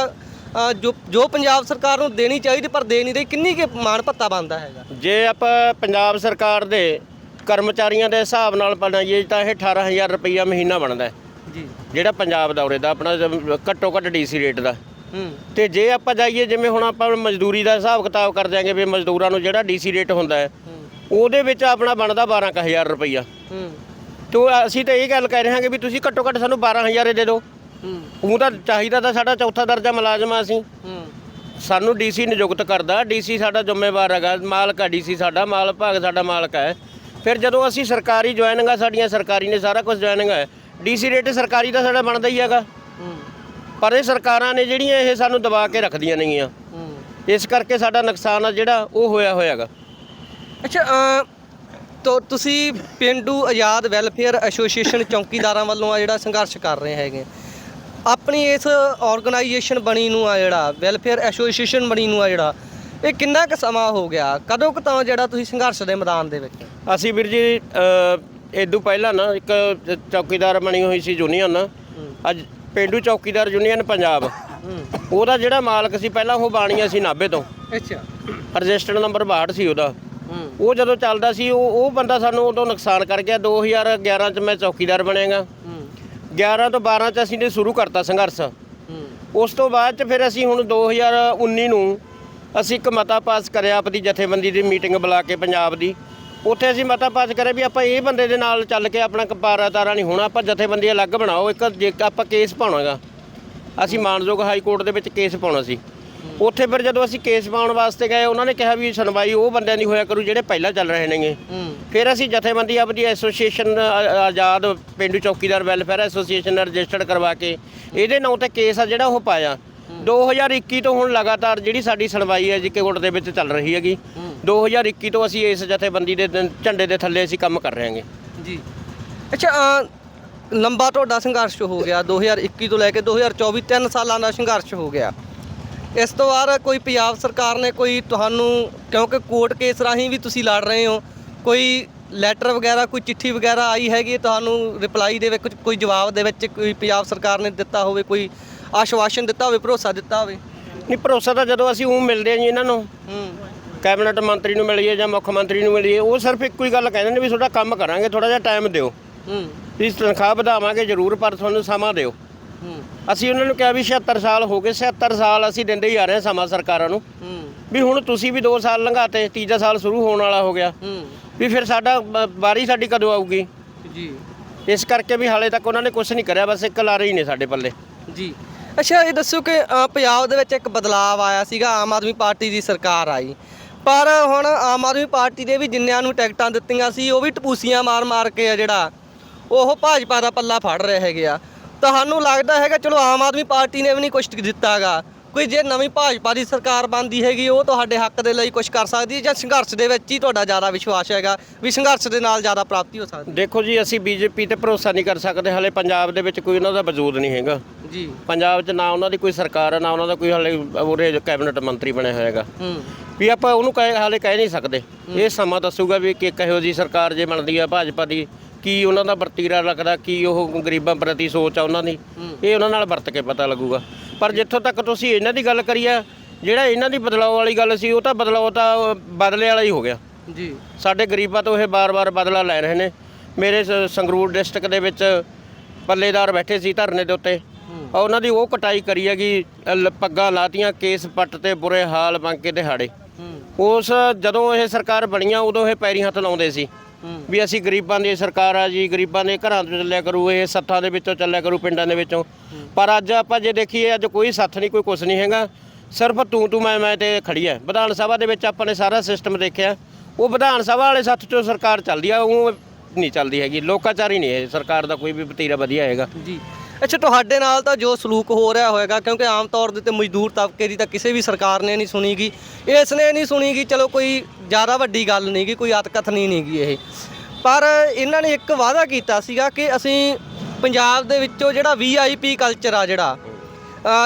S2: ਜੋ ਜੋ ਪੰਜਾਬ ਸਰਕਾਰ ਨੂੰ ਦੇਣੀ ਚਾਹੀਦੀ ਪਰ ਦੇ ਨਹੀਂ ਰਹੀ ਕਿੰਨੀ ਕੁ ਮਾਣ ਭੱਤਾ ਬਣਦਾ ਹੈਗਾ?
S1: ਜੇ ਆਪਾਂ ਪੰਜਾਬ ਸਰਕਾਰ ਦੇ ਕਰਮਚਾਰੀਆਂ ਦੇ ਹਿਸਾਬ ਨਾਲ ਬਣਾਈਏ ਤਾਂ ਇਹ 18000 ਰੁਪਈਆ ਮਹੀਨਾ ਬਣਦਾ ਹੈ।
S2: ਜੀ।
S1: ਜਿਹੜਾ ਪੰਜਾਬ ਦਾ ਉਰੇ ਦਾ ਆਪਣਾ ਘੱਟੋ ਘੱਟ ਡੀਸੀ ਰੇਟ ਦਾ।
S2: ਹੂੰ।
S1: ਤੇ ਜੇ ਆਪਾਂ ਜਾਈਏ ਜਿਵੇਂ ਹੁਣ ਆਪਾਂ ਮਜ਼ਦੂਰੀ ਦਾ ਹਿਸਾਬ ਕਿਤਾਬ ਕਰ ਦਿਆਂਗੇ ਵੀ ਮਜ਼ਦੂਰਾਂ ਨੂੰ ਜਿਹੜਾ ਡੀਸੀ ਰੇਟ ਹੁੰਦਾ ਹੈ ਉਹਦੇ ਵਿੱਚ ਆਪਣਾ ਬਣਦਾ 12000 ਰੁਪਈਆ।
S2: ਹੂੰ।
S1: ਤੇ ਅਸੀਂ ਤਾਂ ਇਹ ਗੱਲ ਕਹਿ ਰਹੇ ਹਾਂ ਕਿ ਵੀ ਤੁਸੀਂ ਘੱਟੋ ਘੱਟ ਸਾਨੂੰ 12000 ਹੀ ਦੇ ਦਿਓ। ਉਹ ਤਾਂ ਚਾਹੀਦਾ ਤਾਂ ਸਾਡਾ ਚੌਥਾ ਦਰਜਾ ਮੁਲਾਜ਼ਮ ਆ ਅਸੀਂ।
S2: ਹੂੰ।
S1: ਸਾਨੂੰ ਡੀਸੀ ਨਿਯੁਕਤ ਕਰਦਾ। ਡੀਸੀ ਸਾਡਾ ਜ਼ਿੰਮੇਵਾਰ ਹੈਗਾ। ਮਾਲਕ ਹੈ ਡੀਸੀ ਸਾਡਾ। ਮਾਲ ਭਾਗ ਸਾਡਾ ਮਾਲਕ ਹੈ ਫਿਰ ਜਦੋਂ ਅਸੀਂ ਸਰਕਾਰੀ ਜੁਆਇਨਿੰਗਾਂ ਸਾਡੀਆਂ ਸਰਕਾਰੀ ਨੇ ਸਾਰਾ ਕੁਝ ਜੁਆਇਨਿੰਗ ਹੈ ਡੀਸੀ ਰੇਟ ਸਰਕਾਰੀ ਦਾ ਸਾਡਾ ਬਣਦਾ ਹੀ ਹੈਗਾ।
S2: ਹੂੰ।
S1: ਪਰ ਇਹ ਸਰਕਾਰਾਂ ਨੇ ਜਿਹੜੀਆਂ ਇਹ ਸਾਨੂੰ ਦਬਾ ਕੇ ਰੱਖਦੀਆਂ ਨੇਗੀਆਂ। ਇਸ ਕਰਕੇ ਸਾਡਾ ਨੁਕਸਾਨ ਆ ਜਿਹੜਾ ਉਹ ਹੋਇਆ ਹੋਇਆਗਾ
S2: ਅੱਛਾ ਤੋ ਤੁਸੀਂ ਪਿੰਡੂ ਆਜ਼ਾਦ ਵੈਲਫੇਅਰ ਐਸੋਸੀਏਸ਼ਨ ਚੌਕੀਦਾਰਾਂ ਵੱਲੋਂ ਆ ਜਿਹੜਾ ਸੰਘਰਸ਼ ਕਰ ਰਹੇ ਹੈਗੇ। ਆਪਣੀ ਇਸ ਆਰਗੇਨਾਈਜੇਸ਼ਨ ਬਣੀ ਨੂੰ ਆ ਜਿਹੜਾ ਵੈਲਫੇਅਰ ਐਸੋਸੀਏਸ਼ਨ ਬਣੀ ਨੂੰ ਆ ਜਿਹੜਾ ਇਹ ਕਿੰਨਾ ਕੁ ਸਮਾਂ ਹੋ ਗਿਆ? ਕਦੋਂ ਕੁ ਤਾਂ ਜਿਹੜਾ ਤੁਸੀਂ ਸੰਘਰਸ਼ ਦੇ ਮੈਦਾਨ ਦੇ ਵਿੱਚ?
S1: ਅਸੀਂ ਵੀਰ ਜੀ ਇਦੋਂ ਪਹਿਲਾਂ ਨਾ ਇੱਕ ਚੌਕੀਦਾਰ ਬਣੀ ਹੋਈ ਸੀ ਯੂਨੀਅਨ ਅੱਜ ਪਿੰਡੂ ਚੌਕੀਦਾਰ ਯੂਨੀਅਨ ਪੰਜਾਬ। ਉਹਦਾ ਜਿਹੜਾ ਮਾਲਕ ਸੀ ਪਹਿਲਾਂ ਉਹ ਬਾਣੀਆ ਸੀ ਨਾਭੇ ਤੋਂ।
S2: ਅੱਛਾ।
S1: ਰਜਿਸਟਰਡ ਨੰਬਰ 62 ਸੀ ਉਹਦਾ। ਉਹ ਜਦੋਂ ਚੱਲਦਾ ਸੀ ਉਹ ਉਹ ਬੰਦਾ ਸਾਨੂੰ ਉਦੋਂ ਨੁਕਸਾਨ ਕਰ ਗਿਆ। 2011 ਚ ਮੈਂ ਚੌਕੀਦਾਰ ਬਣਿਆਗਾ। 11 ਤੋਂ 12 ਚ ਅਸੀਂ ਨੇ ਸ਼ੁਰੂ ਕਰਤਾ ਸੰਘਰਸ਼। ਉਸ ਤੋਂ ਬਾਅਦ ਚ ਫਿਰ ਅਸੀਂ ਹੁਣ 2019 ਨੂੰ ਅਸੀਂ ਇੱਕ ਮਤਾ ਪਾਸ ਕਰਿਆ ਆਪਣੀ ਜਥੇਬੰਦੀ ਦੀ ਮੀਟਿੰਗ ਬੁਲਾ ਕੇ ਪੰਜਾਬ ਦੀ। ਉੱਥੇ ਅਸੀਂ ਮਤਾ ਪਾਸ ਕਰਿਆ ਵੀ ਆਪਾਂ ਇਹ ਬੰਦੇ ਦੇ ਨਾਲ ਚੱਲ ਕੇ ਆਪਣਾ ਕਪਾਰਾ ਤਾਰਾ ਨਹੀਂ ਹੋਣਾ, ਆਪਾਂ ਜਥੇਬੰਦੀ ਅਲੱਗ ਬਣਾਓ, ਇੱਕ ਜੇ ਆਪਾਂ ਕੇਸ ਪਾਉਣਾਗਾ। ਅਸੀਂ ਮਾਨਯੋਗ ਹਾਈ ਕੋਰਟ ਦੇ ਵਿੱਚ ਕੇਸ ਪਾਉਣਾ ਸੀ। ਉੱਥੇ ਫਿਰ ਜਦੋਂ ਅਸੀਂ ਕੇਸ ਪਾਉਣ ਵਾਸਤੇ ਗਏ ਉਹਨਾਂ ਨੇ ਕਿਹਾ ਵੀ ਸੁਣਵਾਈ ਉਹ ਬੰਦਿਆਂ ਦੀ ਹੋਇਆ ਕਰੂ ਜਿਹੜੇ ਪਹਿਲਾਂ ਚੱਲ ਰਹੇ ਨੇਗੇ। ਫਿਰ ਅਸੀਂ ਜਥੇਬੰਦੀ ਆਪਣੀ ਐਸੋਸੀਏਸ਼ਨ ਆਜ਼ਾਦ ਪਿੰਡੂ ਚੌਕੀਦਾਰ ਵੈਲਫੇਅਰ ਐਸੋਸੀਏਸ਼ਨ ਨਾਲ ਰਜਿਸਟਰਡ ਕਰਵਾ ਕੇ ਇਹਦੇ ਨਾਂ ਤੇ ਕੇਸ ਆ ਜਿਹੜਾ ਉਹ ਪਾਇਆ। 2021 ਤੋਂ ਹੁਣ ਲਗਾਤਾਰ ਜਿਹੜੀ ਸਾਡੀ ਸੁਣਵਾਈ ਹੈ ਜੀ ਕੋਰਟ ਦੇ ਵਿੱਚ ਚੱਲ ਰਹੀ ਹੈਗੀ। 2021 ਤੋਂ ਅਸੀਂ ਇਸ ਜਥੇਬੰਦੀ ਦੇ ਝੰਡੇ ਦੇ ਥੱਲੇ ਅਸੀਂ ਕੰਮ ਕਰ ਰਹੇ ਹਾਂਗੇ।
S2: ਜੀ। ਅੱਛਾ ਲੰਬਾ ਤੁਹਾਡਾ ਸੰਘਰਸ਼ ਹੋ ਗਿਆ। 2021 ਤੋਂ ਲੈ ਕੇ 2024 ਤਿੰਨ ਸਾਲਾਂ ਦਾ ਸੰਘਰਸ਼ ਹੋ ਗਿਆ। ਇਸ ਤੋਂ ਬਾਅਦ ਕੋਈ ਪੰਜਾਬ ਸਰਕਾਰ ਨੇ ਕੋਈ ਤੁਹਾਨੂੰ ਕਿਉਂਕਿ ਕੋਰਟ ਕੇਸ ਰਾਹੀਂ ਵੀ ਤੁਸੀਂ ਲੜ ਰਹੇ ਹੋ ਕੋਈ ਲੈਟਰ ਵਗੈਰਾ ਕੋਈ ਚਿੱਠੀ ਵਗੈਰਾ ਆਈ ਹੈਗੀ ਹੈ ਤੁਹਾਨੂੰ ਰਿਪਲਾਈ ਦੇ ਵਿੱਚ ਕੋਈ ਜਵਾਬ ਦੇ ਵਿੱਚ ਕੋਈ ਪੰਜਾਬ ਸਰਕਾਰ ਨੇ ਦਿੱਤਾ ਹੋਵੇ ਕੋਈ ਆਸ਼ਵਾਸਨ ਦਿੱਤਾ ਹੋਵੇ ਭਰੋਸਾ ਦਿੱਤਾ ਹੋਵੇ?
S1: ਨਹੀਂ ਭਰੋਸਾ ਤਾਂ ਜਦੋਂ ਅਸੀਂ ਉਹ ਮਿਲਦੇ ਹਾਂ ਜੀ ਇਹਨਾਂ ਨੂੰ
S2: ਹੂੰ।
S1: ਕੈਬਨਿਟ ਮੰਤਰੀ ਨੂੰ ਮਿਲੀਏ ਜਾਂ ਮੁੱਖ ਮੰਤਰੀ ਨੂੰ ਮਿਲੀਏ ਉਹ ਸਿਰਫ ਇੱਕੋ ਹੀ ਗੱਲ ਕਹਿੰਦੇ ਨੇ ਵੀ ਤੁਹਾਡਾ ਕੰਮ ਕਰਾਂਗੇ ਥੋੜਾ ਜਿਹਾ ਟਾਈਮ ਦਿਓ।
S2: ਹੂੰ।
S1: ਵੀ ਤਨਖਾਹ ਵਧਾਵਾਂਗੇ ਜ਼ਰੂਰ ਪਰ ਤੁਹਾਨੂੰ ਸਮਾਂ ਦਿਓ। ਅਸੀਂ ਉਹਨਾਂ ਨੂੰ ਕਿਹਾ ਵੀ 76 ਸਾਲ ਹੋ ਗਏ 76 ਸਾਲ ਅਸੀਂ ਦਿੰਦੇ ਹੀ ਆ ਰਹੇ ਹਾਂ ਸਮਾਂ ਸਰਕਾਰਾਂ ਨੂੰ। ਵੀ ਹੁਣ ਤੁਸੀਂ ਵੀ 2 ਸਾਲ ਲੰਘਾਤੇ ਤੀਜਾ ਸਾਲ ਸ਼ੁਰੂ ਹੋਣ ਵਾਲਾ ਹੋ ਗਿਆ। ਵੀ ਫਿਰ ਸਾਡਾ ਵਾਰੀ ਸਾਡੀ ਕਦੋਂ ਆਊਗੀ?
S2: ਜੀ।
S1: ਇਸ ਕਰਕੇ ਵੀ ਹਾਲੇ ਤੱਕ ਉਹਨਾਂ ਨੇ ਕੁਝ ਨਹੀਂ ਕਰਿਆ ਬਸ ਇੱਕ ਲਾਰੇ ਹੀ ਨੇ ਸਾਡੇ ਪੱਲੇ।
S2: ਜੀ। ਅੱਛਾ ਇਹ ਦੱਸੋ ਕਿ ਪੰਜਾਬ ਦੇ ਵਿੱਚ ਇੱਕ ਬਦਲਾਅ ਆਇਆ ਸੀਗਾ ਆਮ ਆਦਮੀ ਪਾਰਟੀ ਦੀ ਸਰਕਾਰ ਆਈ। ਪਰ ਹੁਣ ਆਮ ਆਦਮੀ ਪਾਰਟੀ ਦੇ ਵੀ ਜਿੰਨਿਆਂ ਨੂੰ ਟਿਕਟਾਂ ਦਿੱਤੀਆਂ ਸੀ ਉਹ ਵੀ ਟਪੂਸੀਆਂ ਮਾਰ-ਮਾਰ ਕੇ ਆ ਜਿਹੜਾ ਉਹ ਭਾਜਪਾ ਦਾ ਪੱਲਾ ਫੜ ਰਹੇ ਹੈਗੇ ਆ। ਤੁਹਾਨੂੰ ਲੱਗਦਾ ਹੈਗਾ ਚਲੋ ਆਮ ਆਦਮੀ ਪਾਰਟੀ ਨੇ ਵੀ ਨਹੀਂ ਕੁਝ ਦਿੱਤਾਗਾ। ਕੋਈ ਜੇ ਨਵੀਂ ਭਾਜਪਾ ਦੀ ਸਰਕਾਰ ਬਣਦੀ ਹੈਗੀ ਉਹ ਤੁਹਾਡੇ ਹੱਕ ਦੇ ਲਈ ਕੁਝ ਕਰ ਸਕਦੀ ਹੈ ਜਾਂ ਸੰਘਰਸ਼ ਦੇ ਵਿੱਚ ਹੀ ਤੁਹਾਡਾ ਜ਼ਿਆਦਾ ਵਿਸ਼ਵਾਸ ਹੈਗਾ ਵੀ ਸੰਘਰਸ਼ ਦੇ ਨਾਲ ਜ਼ਿਆਦਾ ਪ੍ਰਾਪਤੀ ਹੋ ਸਕਦੀ
S1: ਦੇਖੋ ਜੀ ਅਸੀਂ ਬੀਜੇਪੀ ਤੇ ਭਰੋਸਾ ਨਹੀਂ ਕਰ ਸਕਦੇ ਹਲੇ ਪੰਜਾਬ ਦੇ ਵਿੱਚ ਕੋਈ ਉਹਨਾਂ ਦਾ ਵਜੂਦ ਨਹੀਂ ਹੈਗਾ।
S2: ਜੀ।
S1: ਪੰਜਾਬ 'ਚ ਨਾ ਉਹਨਾਂ ਦੀ ਕੋਈ ਸਰਕਾਰ ਹੈ ਨਾ ਉਹਨਾਂ ਦਾ ਕੋਈ ਹਲੇ ਉਹਦੇ ਕੈਬਨਿਟ ਮੰਤਰੀ ਬਣਿਆ ਹੋਇਆ ਹੈਗਾ
S2: ਹੂੰ।
S1: ਵੀ ਆਪਾਂ ਉਹਨੂੰ ਕਹਿ ਹਾਲੇ ਕਹਿ ਨਹੀਂ ਸਕਦੇ। ਇਹ ਸਮਾਂ ਦੱਸੂਗਾ ਵੀ ਕਿ ਕਿਹੋ ਜੀ ਸਰਕਾਰ ਜੇ ਬਣਦੀ ਆ ਭਾਜਪਾ ਦੀ ਕੀ ਉਹਨਾਂ ਦਾ ਵਰਤੀਰਾ ਲੱਗਦਾ ਕੀ ਉਹ ਗਰੀਬਾਂ ਪ੍ਰਤੀ ਸੋਚ ਆ ਉਹਨਾਂ ਦੀ ਇਹ ਉਹਨਾਂ ਨਾਲ ਵਰਤ ਕੇ ਪਤਾ ਲੱਗੂਗਾ। ਪਰ ਜਿੱਥੋਂ ਤੱਕ ਤੁਸੀਂ ਇਹਨਾਂ ਦੀ ਗੱਲ ਕਰੀ ਆ ਜਿਹੜਾ ਇਹਨਾਂ ਦੀ ਬਦਲਾਅ ਵਾਲੀ ਗੱਲ ਸੀ ਉਹ ਤਾਂ ਬਦਲਾਅ ਤਾਂ ਬਦਲੇ ਵਾਲਾ ਹੀ ਹੋ ਗਿਆ।
S2: ਜੀ।
S1: ਸਾਡੇ ਗਰੀਬਾਂ ਤੋਂ ਇਹ ਬਾਰ-ਬਾਰ ਬਦਲਾ ਲੈ ਰਹੇ ਨੇ। ਮੇਰੇ ਸ- ਸੰਗਰੂਰ ਡਿਸਟ੍ਰਿਕਟ ਦੇ ਵਿੱਚ ਪੱਲੇਦਾਰ ਬੈਠੇ ਸੀ ਧਰਨੇ ਦੇ ਉੱਤੇ। ਆ ਉਹਨਾਂ ਦੀ ਉਹ ਕਟਾਈ ਕਰੀ ਹੈਗੀ ਲ- ਪੱਗਾਂ ਲਾਤੀਆਂ ਕੇਸ ਪੱਟ ਤੇ ਬੁਰੇ ਹਾਲ ਬਾਂਕੇ ਤੇ ਹਾੜੇ। ਉਸ ਜਦੋਂ ਇਹ ਸਰਕਾਰ ਬਣੀਆਂ ਉਦੋਂ ਇਹ ਪੈਰੀ ਹੱਥ ਲਾਉਂਦੇ ਸੀ। ਵੀ ਅਸੀਂ ਗਰੀਬਾਂ ਦੀ ਸਰਕਾਰ ਆ ਜੀ, ਗਰੀਬਾਂ ਦੇ ਘਰਾਂ ਤੋਂ ਚੱਲਿਆ ਕਰੂ, ਇਹ ਸੱਥਾਂ ਦੇ ਵਿੱਚੋਂ ਚੱਲਿਆ ਕਰੂ, ਪਿੰਡਾਂ ਦੇ ਵਿੱਚੋਂ। ਪਰ ਅੱਜ ਆਪਾਂ ਜੇ ਦੇਖੀਏ, ਅੱਜ ਕੋਈ ਸੱਥ ਨਹੀਂ, ਕੋਈ ਕੁਛ ਨਹੀਂ ਹੈਗਾ। ਸਿਰਫ ਤੂੰ ਤੂੰ, ਮੈਂ ਮੈਂ ਤੇ ਖੜੀ ਹੈ ਵਿਧਾਨ ਸਭਾ ਦੇ ਵਿੱਚ ਆਪਾਂ ਨੇ ਸਾਰਾ ਸਿਸਟਮ ਦੇਖਿਆ। ਉਹ ਵਿਧਾਨ ਸਭਾ ਵਾਲੇ ਸੱਥ ਚੋਂ ਸਰਕਾਰ ਚੱਲਦੀ ਆ, ਉਹ ਨਹੀਂ ਚੱਲਦੀ ਹੈਗੀ। ਲੋਕਾਚਾਰੀ ਨਹੀਂ ਇਹ ਸਰਕਾਰ ਦਾ ਕੋਈ ਵੀ ਵਤੀਰਾ ਵਧੀਆ ਹੈਗਾ।
S2: ਜੀ। ਅੱਛਾ ਤੁਹਾਡੇ ਨਾਲ ਤਾਂ ਜੋ ਸਲੂਕ ਹੋ ਰਿਹਾ ਹੋਏਗਾ ਕਿਉਂਕਿ ਆਮ ਤੌਰ ਦੇ ਉੱਤੇ ਮਜ਼ਦੂਰ ਤਬਕੇ ਦੀ ਤਾਂ ਕਿਸੇ ਵੀ ਸਰਕਾਰ ਨੇ ਨਹੀਂ ਸੁਣੀਗੀ ਇਸ ਨੇ ਨਹੀਂ ਸੁਣੀਗੀ ਚਲੋ ਕੋਈ ਜ਼ਿਆਦਾ ਵੱਡੀ ਗੱਲ ਨਹੀਂਗੀ ਕੋਈ ਅਤਕਥਨੀ ਨਹੀਂਗੀ ਇਹ। ਪਰ ਇਹਨਾਂ ਨੇ ਇੱਕ ਵਾਅਦਾ ਕੀਤਾ ਸੀਗਾ ਕਿ ਅਸੀਂ ਪੰਜਾਬ ਦੇ ਵਿੱਚੋਂ ਜਿਹੜਾ ਵੀਆਈਪੀ ਕਲਚਰ ਆ ਜਿਹੜਾ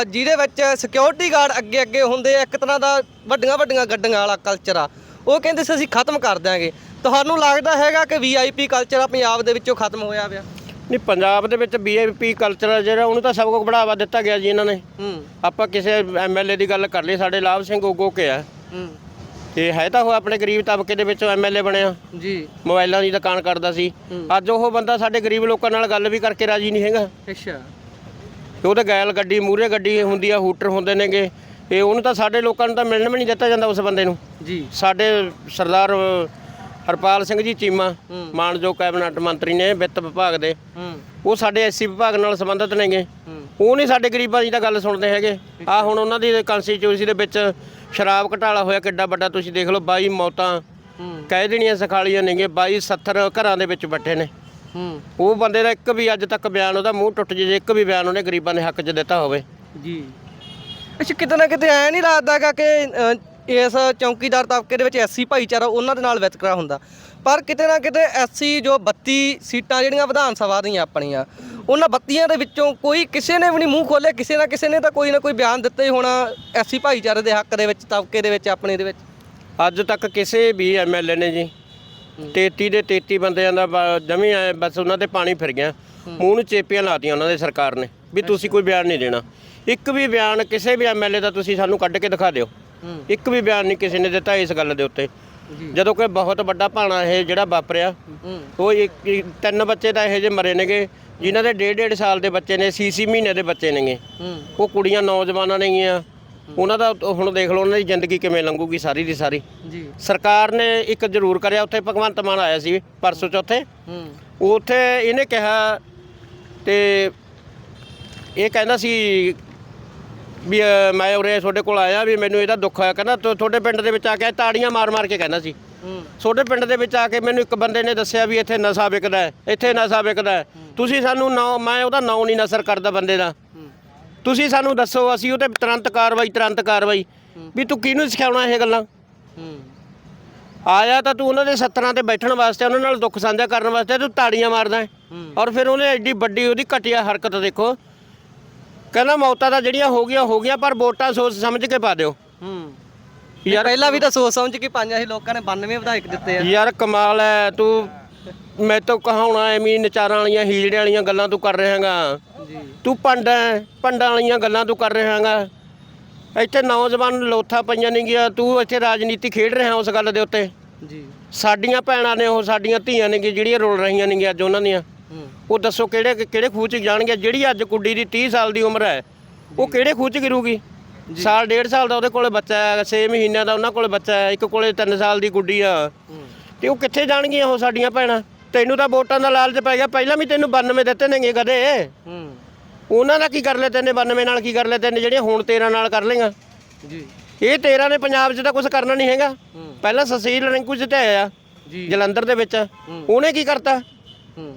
S2: ਜਿਹਦੇ ਵਿੱਚ ਸਿਕਿਉਰਿਟੀ ਗਾਰਡ ਅੱਗੇ ਅੱਗੇ ਹੁੰਦੇ ਆ, ਇੱਕ ਤਰ੍ਹਾਂ ਦਾ ਵੱਡੀਆਂ ਵੱਡੀਆਂ ਗੱਡੀਆਂ ਵਾਲਾ ਕਲਚਰ ਆ ਉਹ ਕਹਿੰਦੇ ਸੀ ਅਸੀਂ ਖਤਮ ਕਰ ਦਿਆਂਗੇ। ਤੁਹਾਨੂੰ ਲੱਗਦਾ ਹੈਗਾ ਕਿ ਵੀਆਈਪੀ ਕਲਚਰ ਆ ਪੰਜਾਬ ਦੇ ਵਿੱਚੋਂ ਖਤਮ ਹੋਇਆ ਪਿਆ?
S1: ਨਹੀਂ ਪੰਜਾਬ ਦੇ ਵਿੱਚ ਬੀਏਪੀ ਕਲਚਰ ਜਿਹੜਾ ਉਹਨੂੰ ਤਾਂ ਸਭ ਕੁਝ ਬੜਾਵਾ ਦਿੱਤਾ ਗਿਆ ਜੀ ਇਹਨਾਂ ਨੇ।
S2: ਹੂੰ।
S1: ਆਪਾਂ ਕਿਸੇ ਐਮਐਲਏ ਦੀ ਗੱਲ ਕਰ ਲਈ ਸਾਡੇ ਲਾਭ ਸਿੰਘ ਉਗੋ ਕੇ ਆ।
S2: ਹੂੰ।
S1: ਤੇ ਹੈ ਤਾਂ ਉਹ ਆਪਣੇ ਗਰੀਬ ਤਬਕੇ ਦੇ ਵਿੱਚੋਂ ਐਮਐਲਏ ਬਣਿਆ।
S2: ਜੀ।
S1: ਮੋਬਾਈਲਾਂ ਦੀ ਦੁਕਾਨ ਕਰਦਾ ਸੀ। ਅੱਜ ਉਹ ਬੰਦਾ ਸਾਡੇ ਗਰੀਬ ਲੋਕਾਂ ਨਾਲ ਗੱਲ ਵੀ ਕਰਕੇ ਰਾਜੀ ਨਹੀਂ ਹੈਗਾ।
S2: ਅੱਛਾ।
S1: ਤੇ ਉਹਦੇ ਗੈਲ ਗੱਡੀ ਮੂਰੇ ਗੱਡੀ ਹੁੰਦੀ ਆ ਹੂਟਰ ਹੁੰਦੇ ਨੇਗੇ। ਤੇ ਉਹਨੂੰ ਤਾਂ ਸਾਡੇ ਲੋਕਾਂ ਨੂੰ ਤਾਂ ਮਿਲਣ ਵੀ ਨਹੀਂ ਦਿੱਤਾ ਜਾਂਦਾ ਉਸ ਬੰਦੇ ਨੂੰ।
S2: ਜੀ।
S1: ਸਾਡੇ ਸਰਦਾਰ ਹਰਪਾਲ ਸਿੰਘ ਜੀ ਚੀਮਾ। ਮਾਨਯੋਗ ਕੈਬਨਿਟ ਮੰਤਰੀ ਨੇ ਵਿੱਤ ਵਿਭਾਗ ਦੇ। ਉਹ ਸਾਡੇ ਐਸਸੀ ਵਿਭਾਗ ਨਾਲ ਸੰਬੰਧਿਤ ਨੇਗੇ। ਉਹ ਨਹੀਂ ਸਾਡੇ ਗਰੀਬਾਂ ਦੀ ਤਾਂ ਗੱਲ ਸੁਣਦੇ ਹੈਗੇ। ਆ ਹੁਣ ਉਹਨਾਂ ਦੀ ਕਨਸਟੀਚੁਐਂਸੀ ਦੇ ਵਿੱਚ ਸ਼ਰਾਬ ਘਟਾਲਾ ਹੋਇਆ ਕਿੱਡਾ ਵੱਡਾ। ਤੁਸੀਂ ਦੇਖ ਲਓ 22 ਮੌਤਾਂ ਕਹਿ ਦੇਣੀਆਂ ਸਖਾਲੀਆਂ ਨੇਗੇ 22 70 ਘਰਾਂ ਦੇ ਵਿੱਚ ਬੱਠੇ ਨੇ। ਉਹ ਬੰਦੇ ਦਾ ਇੱਕ ਵੀ ਅੱਜ ਤੱਕ ਬਿਆਨ ਉਹਦਾ ਮੂੰਹ ਟੁੱਟ ਜੇ ਇੱਕ ਵੀ ਬਿਆਨ ਉਹਨੇ ਗਰੀਬਾਂ ਦੇ ਹੱਕ 'ਚ ਦਿੱਤਾ ਹੋਵੇ।
S2: ਜੀ। ਅੱਛਾ ਕਿਤੇ ਨਾ ਕਿਤੇ ਐ ਨਹੀਂ ਲੱਗਦਾਗਾ ਕਿ ਇਸ ਚੌਕੀਦਾਰ ਤਬਕੇ ਦੇ ਵਿੱਚ ਐਸਸੀ ਭਾਈਚਾਰਾ ਉਹਨਾਂ ਦੇ ਨਾਲ ਵਿਤਕਰਾ ਹੁੰਦਾ। ਪਰ ਕਿਤੇ ਨਾ ਕਿਤੇ ਐਸਸੀ ਜੋ 32 ਸੀਟਾਂ ਜਿਹੜੀਆਂ ਵਿਧਾਨ ਸਭਾ ਦੀਆਂ ਆਪਣੀਆਂ ਉਹਨਾਂ 32 ਦੇ ਵਿੱਚੋਂ ਕੋਈ ਕਿਸੇ ਨੇ ਵੀ ਨਹੀਂ ਮੂੰਹ ਖੋਲੇ ਕਿਸੇ ਨਾ ਕਿਸੇ ਨੇ ਤਾਂ ਕੋਈ ਨਾ ਕੋਈ ਬਿਆਨ ਦਿੱਤਾ ਹੀ ਹੋਣਾ ਐਸਸੀ ਭਾਈਚਾਰੇ ਦੇ ਹੱਕ ਦੇ ਵਿੱਚ ਤਬਕੇ ਦੇ ਵਿੱਚ ਆਪਣੇ ਦੇ ਵਿੱਚ।
S1: ਅੱਜ ਤੱਕ ਕਿਸੇ ਵੀ ਐਮਐਲਏ ਨੇ ਜੀ 33 ਦੇ 33 ਬੰਦਿਆਂ ਦਾ ਜਮੀ ਐ ਬਸ ਉਹਨਾਂ ਤੇ ਪਾਣੀ ਫਿਰ ਗਿਆ। ਮੂੰਹ ਨੂੰ ਚੇਪੀਆਂ ਲਾਤੀਆਂ ਉਹਨਾਂ ਦੇ ਸਰਕਾਰ ਨੇ ਵੀ ਤੁਸੀਂ ਕੋਈ ਬਿਆਨ ਨਹੀਂ ਦੇਣਾ। ਇੱਕ ਵੀ ਬਿਆਨ ਕਿਸੇ ਵੀ ਐਮਐਲਏ ਦਾ ਤੁਸੀਂ ਸਾਨੂੰ ਕੱਢ ਕੇ ਦਿਖਾ ਦਿਓ। ਇੱਕ ਵੀ ਬਿਆਨ ਨਹੀਂ ਕਿਸੇ ਨੇ ਦਿੱਤਾ ਇਸ ਗੱਲ ਦੇ ਉੱਤੇ। ਜਦੋਂ ਕੋਈ ਬਹੁਤ ਵੱਡਾ ਭਾਣਾ ਇਹ ਜਿਹੜਾ ਵਾਪਰਿਆ ਉਹ ਇੱਕ ਇੱਕ- ਤਿੰਨ ਬੱਚੇ ਤਾਂ ਇਹੋ ਜਿਹੇ ਮਰੇ ਨੇਗੇ ਜਿਨ੍ਹਾਂ ਦੇ ਡੇਢ ਡੇਢ ਸਾਲ ਦੇ ਬੱਚੇ ਨੇ ਸੀ ਸੀ ਮਹੀਨੇ ਦੇ ਬੱਚੇ ਨੇਗੇ। ਉਹ ਕੁੜੀਆਂ ਨੌਜਵਾਨਾਂ ਨੇਗੀਆਂ। ਉਹਨਾਂ ਦਾ ਹੁਣ ਦੇਖ ਲਓ ਉਹਨਾਂ ਦੀ ਜ਼ਿੰਦਗੀ ਕਿਵੇਂ ਲੰਘੂਗੀ ਸਾਰੀ ਦੀ ਸਾਰੀ।
S2: ਜੀ।
S1: ਸਰਕਾਰ ਨੇ ਇੱਕ ਜ਼ਰੂਰ ਕਰਿਆ ਉੱਥੇ ਭਗਵੰਤ ਮਾਨ ਆਇਆ ਸੀ ਪਰਸੋਂ ਚੌਥੇ।
S2: ਹੂੰ।
S1: ਉੱਥੇ ਇਹਨੇ ਕਿਹਾ ਤੇ ਇਹ ਕਹਿੰਦਾ ਸੀ ਵੀ ਮੈਂ ਉਰੇ ਤੁਹਾਡੇ ਕੋਲ ਆਇਆ ਵੀ ਮੈਨੂੰ ਇਹਦਾ ਦੁੱਖ ਹੋਇਆ। ਕਹਿੰਦਾ ਤੁ- ਤੁਹਾਡੇ ਪਿੰਡ ਦੇ ਵਿੱਚ ਆ ਕੇ ਤਾੜੀਆਂ ਮਾਰ ਮਾਰ ਕੇ ਕਹਿੰਦਾ ਸੀ। ਤੁਹਾਡੇ ਪਿੰਡ ਦੇ ਵਿੱਚ ਆ ਕੇ ਮੈਨੂੰ ਇੱਕ ਬੰਦੇ ਨੇ ਦੱਸਿਆ ਵੀ ਇੱਥੇ ਨਸ਼ਾ ਵਿਕਦਾ ਹੈ ਇੱਥੇ ਨਸ਼ਾ ਵਿਕਦਾ ਹੈ। ਤੁਸੀਂ ਸਾਨੂੰ ਨਾਂ ਮੈਂ ਉਹਦਾ ਨਾਂ ਨਹੀਂ ਨਸਰ ਕਰਦਾ ਬੰਦੇ ਦਾ। ਤੁਸੀਂ ਸਾਨੂੰ ਦੱਸੋ ਅਸੀਂ ਉਹਤੇ ਤੁਰੰਤ ਕਾਰਵਾਈ ਤੁਰੰਤ ਕਾਰਵਾਈ। ਵੀ ਤੂੰ ਕਿਹਨੂੰ ਸਿਖਾਉਣਾ ਇਹ ਗੱਲਾਂ? ਆਇਆ ਤਾਂ ਤੂੰ ਉਹਨਾਂ ਦੇ ਸੱਤਰਾਂ ਤੇ ਬੈਠਣ ਵਾਸਤੇ ਉਹਨਾਂ ਨਾਲ ਦੁੱਖ ਸਾਂਝਾ ਕਰਨ ਵਾਸਤੇ ਤੂੰ ਤਾੜੀਆਂ ਮਾਰਦਾ। ਹੂੰ। ਔਰ ਫਿਰ ਉਹਨੇ ਐਡੀ ਵੱਡੀ ਉਹਦੀ ਘਟੀਆ ਹਰਕਤ ਦੇਖੋ ਕਹਿੰਦਾ ਮੌਤਾਂ ਤਾਂ ਜਿਹੜੀਆਂ ਹੋ ਗਈਆਂ ਹੋ ਗਈਆਂ ਪਰ ਵੋਟਾਂ ਸੋਚ ਸਮਝ ਕੇ ਪਾ ਦਿਓ।
S2: ਹੂੰ।
S1: ਯਾਰ
S2: ਪਹਿਲਾਂ ਵੀ ਤਾਂ ਸੋਚ ਸਮਝ ਕੇ ਪਾਈਆਂ ਸੀ ਲੋਕਾਂ ਨੇ 92 ਵਿਧਾਇਕ ਦਿੱਤੇ ਆ।
S1: ਯਾਰ ਕਮਾਲ ਹੈ ਤੂੰ ਮੈਂ ਤਾਂ ਕਹਾਉਣਾ ਐਵੇਂ ਨਚਾਰਾਂ ਵਾਲੀਆਂ ਹੀਜੜੇ ਵਾਲੀਆਂ ਗੱਲਾਂ ਤੂੰ ਕਰ ਰਿਹਾਗਾ
S2: ਜੀ।
S1: ਤੂੰ ਪੰਡਾ ਪੰਡਾਂ ਵਾਲੀਆਂ ਗੱਲਾਂ ਤੂੰ ਕਰ ਰਿਹਾਗਾ ਇੱਥੇ ਨੌਜਵਾਨ ਲੋਥਾ ਪਈਆਂ ਨਹੀਂ ਗਿਆ ਤੂੰ ਇੱਥੇ ਰਾਜਨੀਤੀ ਖੇਡ ਰਿਹਾ ਉਸ ਗੱਲ ਦੇ ਉੱਤੇ।
S2: ਜੀ।
S1: ਸਾਡੀਆਂ ਭੈਣਾਂ ਨੇ ਉਹ ਸਾਡੀਆਂ ਧੀਆਂ ਨੇ ਜਿਹੜੀਆਂ ਰੋਲ ਰਹੀਆਂ ਨੇ ਅੱਜ ਉਹਨਾਂ ਦੀਆਂ। ਉਹ ਦੱਸੋ ਕਿਹੜੇ ਕਿਹੜੇ ਖੂਹ ਚ ਜਾਣਗੇ? ਜਿਹੜੀ ਅੱਜ ਕੁੜੀ ਦੀ 30 ਸਾਲ ਦੀ ਉਮਰ ਹੈ ਉਹ ਕਿਹੜੇ ਖੂਹ ਚ ਗਿਰੂਗੀ? ਸਾਲ ਡੇਢ ਸਾਲ ਦਾ ਉਹਦੇ ਕੋਲੇ ਬੱਚਾ ਹੈ 6 ਮਹੀਨਿਆਂ ਦਾ ਉਹਨਾਂ ਕੋਲੇ ਬੱਚਾ ਹੈ ਇੱਕ ਕੋਲੇ 3 ਸਾਲ ਦੀ ਗੁੱਡੀ ਆ। ਤੇ ਉਹ ਕਿੱਥੇ ਜਾਣਗੀਆਂ ਉਹ ਸਾਡੀਆਂ ਭੈਣਾਂ? ਤੈਨੂੰ ਤਾਂ ਵੋਟਾਂ ਦਾ ਲਾਲਚ ਪੈ ਗਿਆ ਪਹਿਲਾਂ ਵੀ ਤੈਨੂੰ 92 ਦਿੱਤੇ ਨੇਗੇ ਕਦੇ।
S2: ਹੂੰ।
S1: ਉਹਨਾਂ ਦਾ ਕੀ ਕਰ ਲੈ ਤੈਨੇ 92 ਨਾਲ ਕੀ ਕਰ ਲੈ ਤੈਨੇ ਜਿਹੜੀਆਂ ਹੁਣ 13 ਨਾਲ ਕਰ ਲੇਗਾ
S2: ਜੀ।
S1: ਇਹ 13 ਨੇ ਪੰਜਾਬ 'ਚ ਤਾਂ ਕੁਝ ਕਰਨਾ ਨਹੀਂ ਹੈਗਾ। ਪਹਿਲਾਂ ਸਸੀਲ ਰਿੰਕੂ 'ਚ ਤੇ ਆਇਆ ਜਲੰਧਰ ਦੇ ਵਿੱਚ। ਉਹਨੇ ਕੀ ਕਰਤਾ?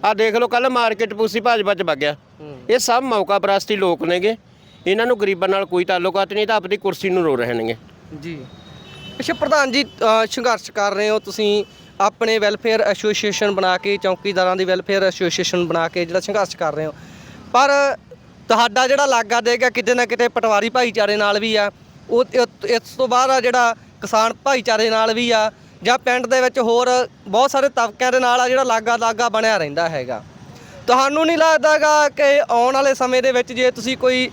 S1: ਆ ਦੇਖ ਲਓ ਕੱਲ ਮਾਰਕੀਟ ਪੂਸੀ ਭਾਜਪਾ 'ਚ ਵਗ ਗਿਆ।
S2: ਹੂੰ।
S1: ਇਹ ਸਭ ਮੌਕਾ ਪ੍ਰਸਤੀ ਲੋਕ ਨੇਗੇ। ਇਹਨਾਂ ਨੂੰ ਗਰੀਬਾਂ ਨਾਲ ਕੋਈ ਤਾਲੁਕਾਤ ਨਹੀਂ ਤਾਂ ਆਪਣੀ ਕੁਰਸੀ ਨੂੰ ਰੋ ਰਹੇ ਨੇਗੇ
S2: ਜੀ। ਅੱਛਾ ਪ੍ਰਧਾਨ ਜੀ ਅ, ਸੰਘਰਸ਼ ਕਰ ਰਹੇ ਹੋ ਤੁਸੀਂ। ਆਪਣੇ ਵੈਲਫੇਅਰ ਐਸੋਸੀਏਸ਼ਨ ਬਣਾ ਕੇ ਚੌਕੀਦਾਰਾਂ ਦੀ ਵੈਲਫੇਅਰ ਐਸੋਸੀਏਸ਼ਨ ਬਣਾ ਕੇ ਜਿਹੜਾ ਸੰਘਰਸ਼ ਕਰ ਰਹੇ ਹੋ। ਪਰ ਤੁਹਾਡਾ ਜਿਹੜਾ ਲਾਗਾ ਦੇਗਾ ਕਿਤੇ ਨਾ ਕਿਤੇ ਪਟਵਾਰੀ ਭਾਈਚਾਰੇ ਨਾਲ ਵੀ ਆ। ਉਹ ਇਸ ਤੋਂ ਬਾਅਦ ਆ ਜਿਹੜਾ ਕਿਸਾਨ ਭਾਈਚਾਰੇ ਨਾਲ ਵੀ ਆ। ਜਾਂ ਪਿੰਡ ਦੇ ਵਿੱਚ ਹੋਰ ਬਹੁਤ ਸਾਰੇ ਤਬਕਿਆਂ ਦੇ ਨਾਲ ਆ ਜਿਹੜਾ ਲਾਗਾ ਲਾਗਾ ਬਣਿਆ ਰਹਿੰਦਾ ਹੈਗਾ। ਤੁਹਾਨੂੰ ਨਹੀਂ ਲੱਗਦਾਗਾ ਕਿ ਆਉਣ ਵਾਲੇ ਸਮੇਂ ਦੇ ਵਿੱਚ ਜੇ ਤੁਸੀਂ ਕੋਈ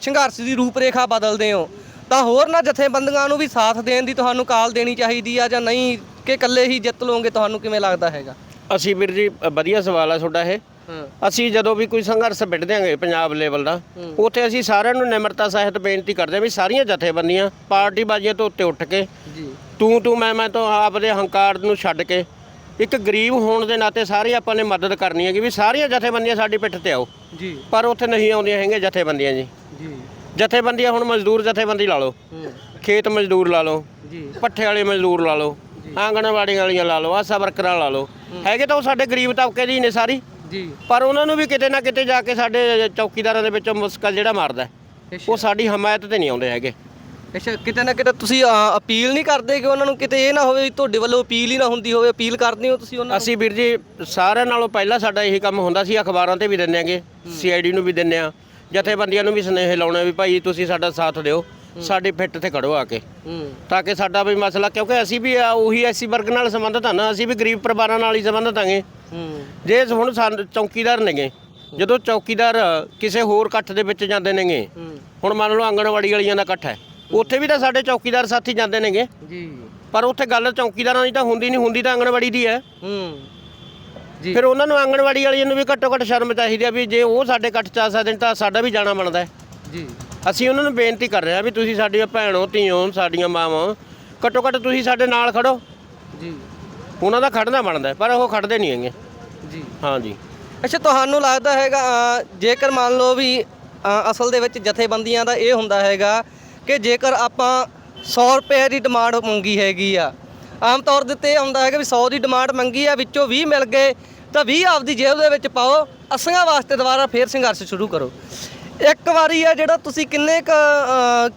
S2: ਸੰਘਰਸ਼ ਦੀ ਰੂਪਰੇਖਾ ਬਦਲਦੇ ਹੋ ਤਾਂ ਹੋਰ ਨਾ ਜਥੇਬੰਦੀਆਂ ਨੂੰ ਵੀ ਸਾਥ ਦੇਣ ਦੀ ਤੁਹਾਨੂੰ ਕਾਲ ਦੇਣੀ ਚਾਹੀਦੀ ਆ ਜਾਂ ਨਹੀਂ ਕਿ ਇਕੱਲੇ ਹੀ ਜਿੱਤ ਲਓਗੇ ਤੁਹਾਨੂੰ ਕਿਵੇਂ ਲੱਗਦਾ ਹੈਗਾ?
S1: ਅਸੀਂ ਵੀਰ ਜੀ ਵਧੀਆ ਸਵਾਲ ਆ ਤੁਹਾਡਾ ਇਹ। ਅਸੀਂ ਜਦੋਂ ਵੀ ਕੋਈ ਸੰਘਰਸ਼ ਵਿੱਢ ਦਿਆਂਗੇ ਪੰਜਾਬ ਲੈਵਲ ਦਾ ਉੱਥੇ ਅਸੀਂ ਸਾਰਿਆਂ ਨੂੰ ਨਿਮਰਤਾ ਸਹਿਤ ਬੇਨਤੀ ਕਰਦੇ ਹਾਂ ਵੀ ਸਾਰੀਆਂ ਜਥੇਬੰਦੀਆਂ ਪਾਰਟੀ ਬਾਜੀਆਂ ਤੋਂ ਉੱਤੇ ਉੱਠ ਕੇ ਤੂੰ ਤੂੰ ਮੈਂ ਮੈਂ ਤੋਂ ਆਪਦੇ ਹੰਕਾਰ ਨੂੰ ਛੱਡ ਕੇ ਇੱਕ ਗਰੀਬ ਹੋਣ ਦੇ ਨਾਤੇ ਸਾਰੇ ਆਪਾਂ ਨੇ ਮਦਦ ਕਰਨੀ ਹੈ ਕਿ ਵੀ ਸਾਰੀਆਂ ਜਥੇਬੰਦੀਆਂ ਸਾਡੀ ਪਿੱਠ ਤੇ ਆਓ।
S2: ਜੀ।
S1: ਪਰ ਉੱਥੇ ਨਹੀਂ ਆਉਂਦੀਆਂ ਹੈਗੀਆਂ ਜਥੇਬੰਦੀਆਂ ਜੀ।
S2: ਜੀ।
S1: ਜਥੇਬੰਦੀਆਂ ਹੁਣ ਮਜ਼ਦੂਰ ਜਥੇਬੰਦੀ ਲਾ ਲਓ। ਖੇਤ ਮਜ਼ਦੂਰ ਲਾ ਲਓ।
S2: ਜੀ।
S1: ਪੱਠੇ ਵਾਲੇ ਮਜ਼ਦੂਰ ਲਾ ਲਓ। ਆਂਗਣਵਾੜੀ ਵਾਲੀਆਂ ਲਾ ਲਓ ਆਸਾ ਵਰਕਰਾਂ ਲਾ ਲਓ। ਹੈਗੇ ਤਾਂ ਉਹ ਸਾਡੇ ਗਰੀਬ ਤਬਕੇ ਦੀ ਹੀ ਨੇ ਸਾਰੀ।
S2: ਜੀ।
S1: ਪਰ ਉਹਨਾਂ ਨੂੰ ਵੀ ਕਿਤੇ ਨਾ ਕਿਤੇ ਜਾ ਕੇ ਸਾਡੇ ਚੌਕੀਦਾਰਾਂ ਦੇ ਵਿੱਚੋਂ ਮੁਸਕਲ ਜਿਹੜਾ ਮਾਰਦਾ ਉਹ ਸਾਡੀ ਹਮਾਇਤ ਤੇ ਨਹੀਂ ਆਉਂਦੇ ਹੈਗੇ।
S2: ਅੱਛਾ ਕਿਤੇ ਨਾ ਕਿਤੇ ਤੁਸੀਂ ਅਪੀਲ ਨਹੀਂ ਕਰਦੇ ਕਿ ਉਹਨਾਂ ਨੂੰ ਕਿਤੇ ਇਹ ਨਾ ਹੋਵੇ ਤੁਹਾਡੇ ਵੱਲੋਂ ਅਪੀਲ ਹੀ ਨਾ ਹੁੰਦੀ ਹੋਵੇ ਅਪੀਲ ਕਰਦੇ ਹੋ ਤੁਸੀਂ ਉਹਨਾਂ
S1: ਅਸੀਂ ਵੀਰ ਜੀ ਸਾਰਿਆਂ ਨਾਲੋਂ ਪਹਿਲਾਂ ਸਾਡਾ ਇਹੀ ਕੰਮ ਹੁੰਦਾ ਸੀ ਅਖਬਾਰਾਂ ਤੇ ਵੀ ਦਿੰਦੇ ਆਂਗੇ ਸੀਆਈਡੀ ਨੂੰ ਵੀ ਦਿੰਦੇ ਆ। ਜਥੇਬੰਦੀਆਂ ਨੂੰ ਵੀ ਸੁਨੇਹੇ ਲਾਉਣੇ ਵੀ ਭਾਈ ਤੁਸੀਂ ਸਾਡਾ ਸਾਥ ਦਿਓ ਸਾਡੀ ਫਿੱਟ ਤੇ ਖੜੋ ਆ ਕੇ। ਤਾਂ ਕਿ ਸਾਡਾ ਵੀ ਮਸਲਾ ਕਿਉਂਕਿ ਅਸੀਂ ਵੀ ਉਹੀ ਐਸੀ ਵਰਗ ਨਾਲ ਸੰਬੰਧਿਤ ਹਾਂ ਨਾ ਅਸੀਂ ਵੀ ਗਰੀਬ ਪਰਿਵਾਰਾਂ ਨਾਲ ਹੀ ਸੰਬੰਧਿਤ
S2: ਹੂੰ।
S1: ਜੇ ਹੁਣ ਚੌਕੀਦਾਰ ਨੇਗੇ ਜਦੋਂ ਚੌਕੀਦਾਰ ਕਿਸੇ ਹੋਰ ਇਕੱਠ ਦੇ ਵਿੱਚ ਜਾਂਦੇ ਨੇਗੇ ਹੁਣ ਮੰਨ ਲਓ ਆਂਗਣਵਾੜੀ ਵਾਲੀਆਂ ਦਾ ਇਕੱਠ ਹੈ ਉੱਥੇ ਵੀ ਤਾਂ ਸਾਡੇ ਚੌਕੀਦਾਰ ਸਾਥੀ ਜਾਂਦੇ ਨੇਗੇ।
S2: ਜੀ।
S1: ਪਰ ਉੱਥੇ ਗੱਲ ਚੌਕੀਦਾਰਾਂ ਦੀ ਤਾਂ ਹੁੰਦੀ ਨਹੀਂ ਹੁੰਦੀ ਤਾਂ ਆਂਗਣਵਾੜੀ ਦੀ ਹੈ।
S2: ਹੂੰ। ਜੀ।
S1: ਫਿਰ ਉਹਨਾਂ ਨੂੰ ਆਂਗਣਵਾੜੀ ਵਾਲੀਆਂ ਨੂੰ ਵੀ ਘੱਟੋ ਘੱਟ ਸ਼ਰਮ ਚਾਹੀਦੀ ਆ ਵੀ ਜੇ ਉਹ ਸਾਡੇ ਇਕੱਠ ਚ ਸਕਦੇ ਨੇ ਤਾਂ ਸਾਡਾ ਵੀ ਜਾਣਾ ਬਣਦਾ ਹੈ।
S2: ਜੀ।
S1: ਅਸੀਂ ਉਹਨਾਂ ਨੂੰ ਬੇਨਤੀ ਕਰ ਰਹੇ ਹਾਂ ਵੀ ਤੁਸੀਂ ਸਾਡੀਆਂ ਭੈਣੋ ਧੀਓ ਸਾਡੀਆਂ ਮਾਵਾਂ ਘੱਟੋ ਘੱਟ ਤੁਸੀਂ ਸਾਡੇ ਨਾਲ ਖੜੋ।
S2: ਜੀ।
S1: ਉਹਨਾਂ ਦਾ ਖੜਨਾ ਬਣਦਾ ਹੈ, ਪਰ ਉਹ ਖੜਦੇ ਨਹੀਂ ਹੈਗੇ।
S2: ਜੀ।
S1: ਹਾਂ ਜੀ।
S2: ਅੱਛਾ ਤੁਹਾਨੂੰ ਲੱਗਦਾ ਹੈਗਾ ਅ, ਜੇਕਰ ਮੰਨ ਲਓ ਵੀ ਅ, ਅਸਲ ਦੇ ਵਿੱਚ ਜਥੇਬੰਦੀਆਂ ਦਾ ਇਹ ਹੁੰਦਾ ਹੈਗਾ ਕਿ ਜੇਕਰ ਆਪਾਂ 100 ਰੁਪਏ ਦੀ ਡਿਮਾਂਡ ਮੰਗੀ ਹੈਗੀ ਆ, ਆਮ ਤੌਰ ਦੇ ਉੱਤੇ ਇਹ ਆਉਂਦਾ ਹੈਗਾ ਵੀ 100 ਦੀ ਡਿਮਾਂਡ ਮੰਗੀ ਆ, ਵਿੱਚੋਂ 20 ਮਿਲ ਗਏ, ਤਾਂ 20 ਆਪਦੀ ਜੇਬ ਦੇ ਵਿੱਚ ਪਾਓ ਅਸੀਆਂ ਵਾਸਤੇ ਦੁਬਾਰਾ ਫੇਰ ਸੰਘਰਸ਼ ਸ਼ੁਰੂ ਕਰੋ। ਇੱਕ ਵਾਰੀ ਆ ਜਿਹੜਾ ਤੁਸੀਂ ਕਿੰਨੇ ਕ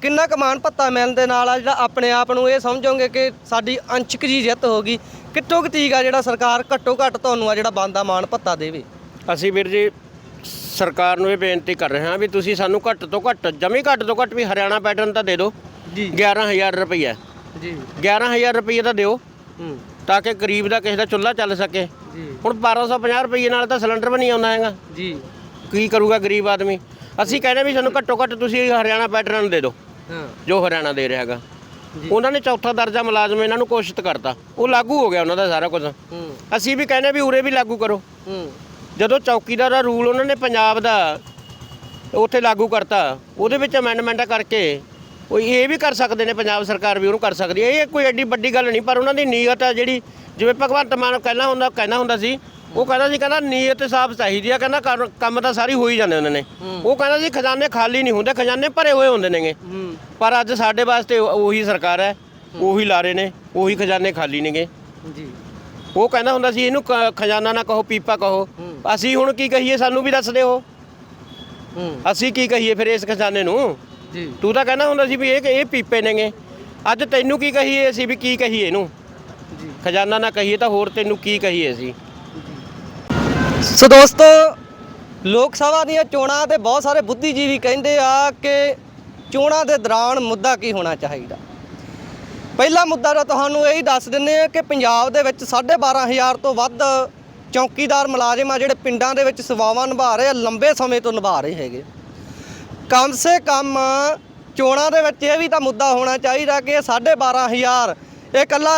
S2: ਕਿੰਨਾ ਕਮਾਨ ਭੱਤਾ ਮਿਲਣ ਦੇ ਨਾਲ ਆ ਜਿਹੜਾ ਆਪਣੇ ਆਪ ਨੂੰ ਇਹ ਸਮਝੋਗੇ ਕਿ ਸਾਡੀ ਅੰਸ਼ਕ ਜੀ ਜਿੱਤ ਹੋ ਗਈ, ਕਿੱਥੋਂ ਕੁ ਤੀਕ ਜਿਹੜਾ ਸਰਕਾਰ ਘੱਟੋ ਘੱਟ ਤੁਹਾਨੂੰ ਆ ਜਿਹੜਾ ਬੰਦਾ ਮਾਨ ਭੱਤਾ ਦੇਵੇ?
S1: ਅਸੀਂ ਵੀਰ ਜੀ ਸਰਕਾਰ ਨੂੰ ਇਹ ਬੇਨਤੀ ਕਰ ਰਹੇ ਹਾਂ ਵੀ ਤੁਸੀਂ ਸਾਨੂੰ ਘੱਟ ਤੋਂ ਘੱਟ ਜਮੀ ਘੱਟ ਤੋਂ ਘੱਟ ਵੀ ਹਰਿਆਣਾ ਪੈਟਰਨ ਤਾਂ ਦੇ ਦਿਓ।
S2: ਜੀ।
S1: 11000 ਰੁਪਈਆ
S2: ਜੀ।
S1: 11000 ਰੁਪਈਆ ਤਾਂ ਦਿਓ
S2: ਹੂੰ।
S1: ਤਾਂ ਕਿ ਗਰੀਬ ਦਾ ਕਿਸੇ ਦਾ ਚੁੱਲ੍ਹਾ ਚੱਲ ਸਕੇ।
S2: ਜੀ।
S1: ਹੁਣ 1250 ਰੁਪਈਏ ਨਾਲ ਤਾਂ ਸਿਲੰਡਰ ਵੀ ਨਹੀਂ ਆਉਂਦਾ ਹੈਗਾ।
S2: ਜੀ।
S1: ਕੀ ਕਰੂਗਾ ਗਰੀਬ ਆਦਮੀ? ਅਸੀਂ ਕਹਿੰਦੇ ਵੀ ਸਾਨੂੰ ਘੱਟੋ ਘੱਟ ਤੁਸੀਂ ਹਰਿਆਣਾ ਪੈਟਰਨ ਦੇ ਦਿਓ
S2: ਹਾਂ।
S1: ਜੋ ਹਰਿਆਣਾ ਦੇ ਰਿਹਾ ਹੈਗਾ। ਉਹਨਾਂ ਨੇ ਚੌਥਾ ਦਰਜਾ ਮੁਲਾਜ਼ਮ ਇਹਨਾਂ ਨੂੰ ਘੋਸ਼ਿਤ ਕਰਤਾ। ਉਹ ਲਾਗੂ ਹੋ ਗਿਆ ਉਹਨਾਂ ਦਾ ਸਾਰਾ ਕੁਝ। ਅਸੀਂ ਵੀ ਕਹਿੰਦੇ ਵੀ ਉਰੇ ਵੀ ਲਾਗੂ ਕਰੋ। ਜਦੋਂ ਚੌਕੀਦਾਰ ਦਾ ਰੂਲ ਉਹਨਾਂ ਨੇ ਪੰਜਾਬ ਦਾ ਉੱਥੇ ਲਾਗੂ ਕਰਤਾ ਉਹਦੇ ਵਿੱਚ ਅਮੈਂਡਮੈਂਟਾਂ ਕਰਕੇ ਉਹ ਇਹ ਵੀ ਕਰ ਸਕਦੇ ਨੇ ਪੰਜਾਬ ਸਰਕਾਰ ਵੀ ਉਹਨੂੰ ਕਰ ਸਕਦੀ ਹੈ। ਇਹ ਕੋਈ ਐਡੀ ਵੱਡੀ ਗੱਲ ਨਹੀਂ ਪਰ ਉਹਨਾਂ ਦੀ ਨੀਅਤ ਹੈ ਜਿਹੜੀ ਜਿਵੇਂ ਭਗਵੰਤ ਮਾਨ ਕਹਿੰਦਾ ਹੁੰਦਾ ਕਹਿੰਦਾ ਹੁੰਦਾ ਸੀ ਉਹ ਕਹਿੰਦਾ ਸੀ ਕਹਿੰਦਾ ਨੀਅਤ ਸਾਫ਼ ਚਾਹੀਦੀ ਆ ਕਹਿੰਦਾ ਕੰਮ ਤਾਂ ਸਾਰੇ ਹੋ ਹੀ ਜਾਂਦੇ ਹੁੰਦੇ ਨੇ। ਉਹ ਕਹਿੰਦਾ ਸੀ ਖਜ਼ਾਨੇ ਖਾਲੀ ਨਹੀਂ ਹੁੰਦੇ ਖਜ਼ਾਨੇ ਭਰੇ ਹੋਏ ਹੁੰਦੇ ਨੇਗੇ। ਪਰ ਅੱਜ ਸਾਡੇ ਵਾਸਤੇ ਉਹ- ਉਹੀ ਸਰਕਾਰ ਹੈ। ਉਹੀ ਲਾਰੇ ਨੇ ਉਹੀ ਖਜ਼ਾਨੇ ਖਾਲੀ ਨੇਗੇ।
S2: ਜੀ।
S1: ਉਹ ਕਹਿੰਦਾ ਹੁੰਦਾ ਸੀ ਇਹਨੂੰ ਖਜ਼ਾਨਾ ਨਾ ਕਹੋ ਪੀਪਾ ਕਹੋ। ਅਸੀਂ ਹੁਣ ਕੀ ਕਹੀਏ ਸਾਨੂੰ ਵੀ ਦੱਸ ਦਿਓ।
S2: ਹੂੰ।
S1: ਅਸੀਂ ਕੀ ਕਹੀਏ ਫਿਰ ਇਸ ਖਜ਼ਾਨੇ ਨੂੰ?
S2: ਜੀ।
S1: ਤੂੰ ਤਾਂ ਕਹਿੰਦਾ ਹੁੰਦਾ ਸੀ ਵੀ ਇਹ ਇਹ ਪੀਪੇ ਨੇਗੇ। ਅੱਜ ਤੈਨੂੰ ਕੀ ਕਹੀਏ ਅਸੀਂ ਵੀ ਕੀ ਕਹੀਏ ਇਹਨੂੰ?
S2: ਜੀ।
S1: ਖਜ਼ਾਨਾ ਨਾ ਕਹੀਏ ਤਾਂ ਹੋਰ ਤੈਨੂੰ ਕੀ ਕਹੀਏ ਅਸੀਂ?
S2: ਸੋ ਦੋਸਤੋ ਲੋਕ ਸਭਾ ਦੀਆਂ ਚੋਣਾਂ ਤੇ ਬਹੁਤ ਸਾਰੇ ਬੁੱਧੀਜੀਵੀ ਕਹਿੰਦੇ ਆ ਕਿ ਚੋਣਾਂ ਦੇ ਦੌਰਾਨ ਮੁੱਦਾ ਕੀ ਹੋਣਾ ਚਾਹੀਦਾ? ਪਹਿਲਾ ਮੁੱਦਾ ਤਾਂ ਤੁਹਾਨੂੰ ਇਹੀ ਦੱਸ ਦਿੰਨੇ ਆ ਕਿ ਪੰਜਾਬ ਦੇ ਵਿੱਚ 12500 ਤੋਂ ਵੱਧ ਚੌਕੀਦਾਰ ਮੁਲਾਜ਼ਮ ਆ ਜਿਹੜੇ ਪਿੰਡਾਂ ਦੇ ਵਿੱਚ ਸੇਵਾਵਾਂ ਨਿਭਾ ਰਹੇ ਆ, ਲੰਬੇ ਸਮੇਂ ਤੋਂ ਨਿਭਾ ਰਹੇ ਹੈਗੇ। ਕਮ ਸੇ ਕਮ ਚੋਣਾਂ ਦੇ ਵਿੱਚ ਇਹ ਵੀ ਤਾਂ ਮੁੱਦਾ ਹੋਣਾ ਚਾਹੀਦਾ ਕਿ ਇਹ 12500 ਇਹ ਇਕੱਲਾ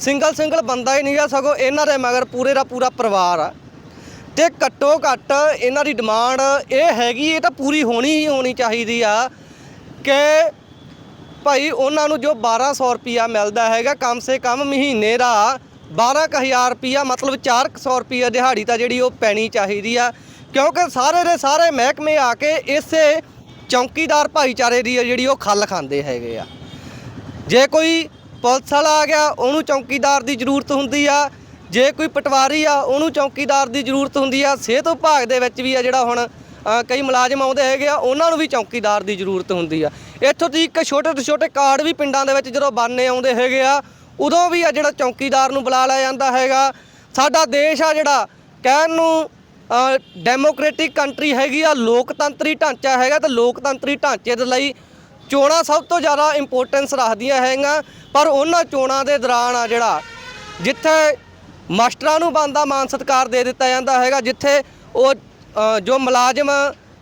S2: ਸਿੰਗਲ ਸਿੰਗਲ ਬੰਦਾ ਹੀ ਨਹੀਂ ਆ, ਸਗੋਂ ਇਹਨਾਂ ਦੇ ਮਗਰ ਪੂਰੇ ਦਾ ਪੂਰਾ ਪਰਿਵਾਰ ਆ। ਤੇ ਘੱਟੋ ਘੱਟ ਇਹਨਾਂ ਦੀ ਡਿਮਾਂਡ ਇਹ ਹੈਗੀ, ਇਹ ਤਾਂ ਪੂਰੀ ਹੋਣੀ ਹੀ ਹੋਣੀ ਚਾਹੀਦੀ ਆ ਕਿ ਭਾਈ, ਉਹਨਾਂ ਨੂੰ ਜੋ 1200 ਰੁਪਿਆ ਮਿਲਦਾ ਹੈਗਾ, ਕਮ ਸੇ ਕਮ ਮਹੀਨੇ ਦਾ 12000 ਰੁਪਿਆ ਮਤਲਬ 400 ਰੁਪਿਆ ਦਿਹਾੜੀ ਤਾਂ ਜਿਹੜੀ ਉਹ ਪੈਣੀ ਚਾਹੀਦੀ ਆ। ਕਿਉਂਕਿ ਸਾਰੇ ਦੇ ਸਾਰੇ ਮਹਿਕਮੇ ਆ ਕੇ ਇਸੇ ਚੌਕੀਦਾਰ ਭਾਈਚਾਰੇ ਦੀ ਆ ਜਿਹੜੀ ਉਹ ਖੱਲ ਖਾਂਦੇ ਹੈਗੇ ਆ। ਜੇ ਕੋਈ ਪੁਲਿਸ ਵਾਲਾ ਆ ਗਿਆ, ਉਹਨੂੰ ਚੌਕੀਦਾਰ ਦੀ ਜ਼ਰੂਰਤ ਹੁੰਦੀ ਆ। ਜੇ ਕੋਈ ਪਟਵਾਰੀ ਆ, ਉਹਨੂੰ ਚੌਕੀਦਾਰ ਦੀ ਜ਼ਰੂਰਤ ਹੁੰਦੀ ਆ। ਸਿਹਤ ਵਿਭਾਗ ਦੇ ਵਿੱਚ ਵੀ ਆ ਜਿਹੜਾ ਹੁਣ ਕਈ ਮੁਲਾਜ਼ਮ ਆਉਂਦੇ ਹੈਗੇ ਆ, ਉਹਨਾਂ ਨੂੰ ਵੀ ਚੌਕੀਦਾਰ ਦੀ ਜ਼ਰੂਰਤ ਹੁੰਦੀ ਆ। ਇੱਥੋਂ ਦੀ ਇੱਕ ਛੋਟੇ ਤੋਂ ਛੋਟੇ ਕਾਰਡ ਵੀ ਪਿੰਡਾਂ ਦੇ ਵਿੱਚ ਜਦੋਂ ਬਾਨੇ ਆਉਂਦੇ ਹੈਗੇ ਆ, ਉਦੋਂ ਵੀ ਆ ਜਿਹੜਾ ਚੌਕੀਦਾਰ ਨੂੰ ਬੁਲਾ ਲਿਆ ਜਾਂਦਾ ਹੈਗਾ। ਸਾਡਾ ਦੇਸ਼ ਆ ਜਿਹੜਾ, ਕਹਿਣ ਨੂੰ ਡੈਮੋਕ੍ਰੈਟਿਕ ਕੰਟਰੀ ਹੈਗੀ ਆ, ਲੋਕਤੰਤਰੀ ਢਾਂਚਾ ਹੈਗਾ ਤੇ ਲੋਕਤੰਤਰੀ ਢਾਂਚੇ ਦੇ ਲਈ ਚੋਣਾਂ ਸਭ ਤੋਂ ਜ਼ਿਆਦਾ ਇੰਪੋਰਟੈਂਸ ਰੱਖਦੀਆਂ ਹੈਗੀਆਂ, ਪਰ ਉਹਨਾਂ ਚੋਣਾਂ ਦੇ ਦੌਰਾਨ ਆ ਜਿਹੜਾ, ਜਿੱਥੇ ਮਾਸਟਰਾਂ ਨੂੰ ਬੰਦਾ ਮਾਨ ਸਤਿਕਾਰ ਦੇ ਦਿੱਤਾ ਜਾਂਦਾ ਹੈਗਾ, ਜਿੱਥੇ ਉਹ ਜੋ ਮੁਲਾਜ਼ਮ,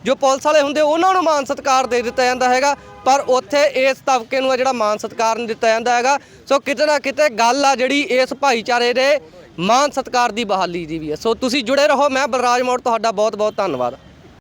S2: ਜੋ ਪੁਲਿਸ ਵਾਲੇ ਹੁੰਦੇ, ਉਹਨਾਂ ਨੂੰ ਮਾਨ ਸਤਿਕਾਰ ਦੇ ਦਿੱਤਾ ਜਾਂਦਾ ਹੈਗਾ। ਪਰ ਉੱਥੇ ਇਸ ਤਬਕੇ ਨੂੰ ਆ ਜਿਹੜਾ ਮਾਨ ਸਤਿਕਾਰ ਨਹੀਂ ਦਿੱਤਾ ਜਾਂਦਾ ਹੈਗਾ। ਸੋ ਕਿਤੇ ਨਾ ਕਿਤੇ ਗੱਲ ਆ ਜਿਹੜੀ ਇਸ ਭਾਈਚਾਰੇ ਦੇ ਮਾਨ ਸਤਿਕਾਰ ਦੀ ਬਹਾਲੀ ਦੀ ਵੀ ਹੈ। ਸੋ ਤੁਸੀਂ ਜੁੜੇ ਰਹੋ, ਮੈਂ ਬਲਰਾਜ ਮੋੜ, ਤੁਹਾਡਾ ਬਹੁਤ ਬਹੁਤ ਧੰਨਵਾਦ।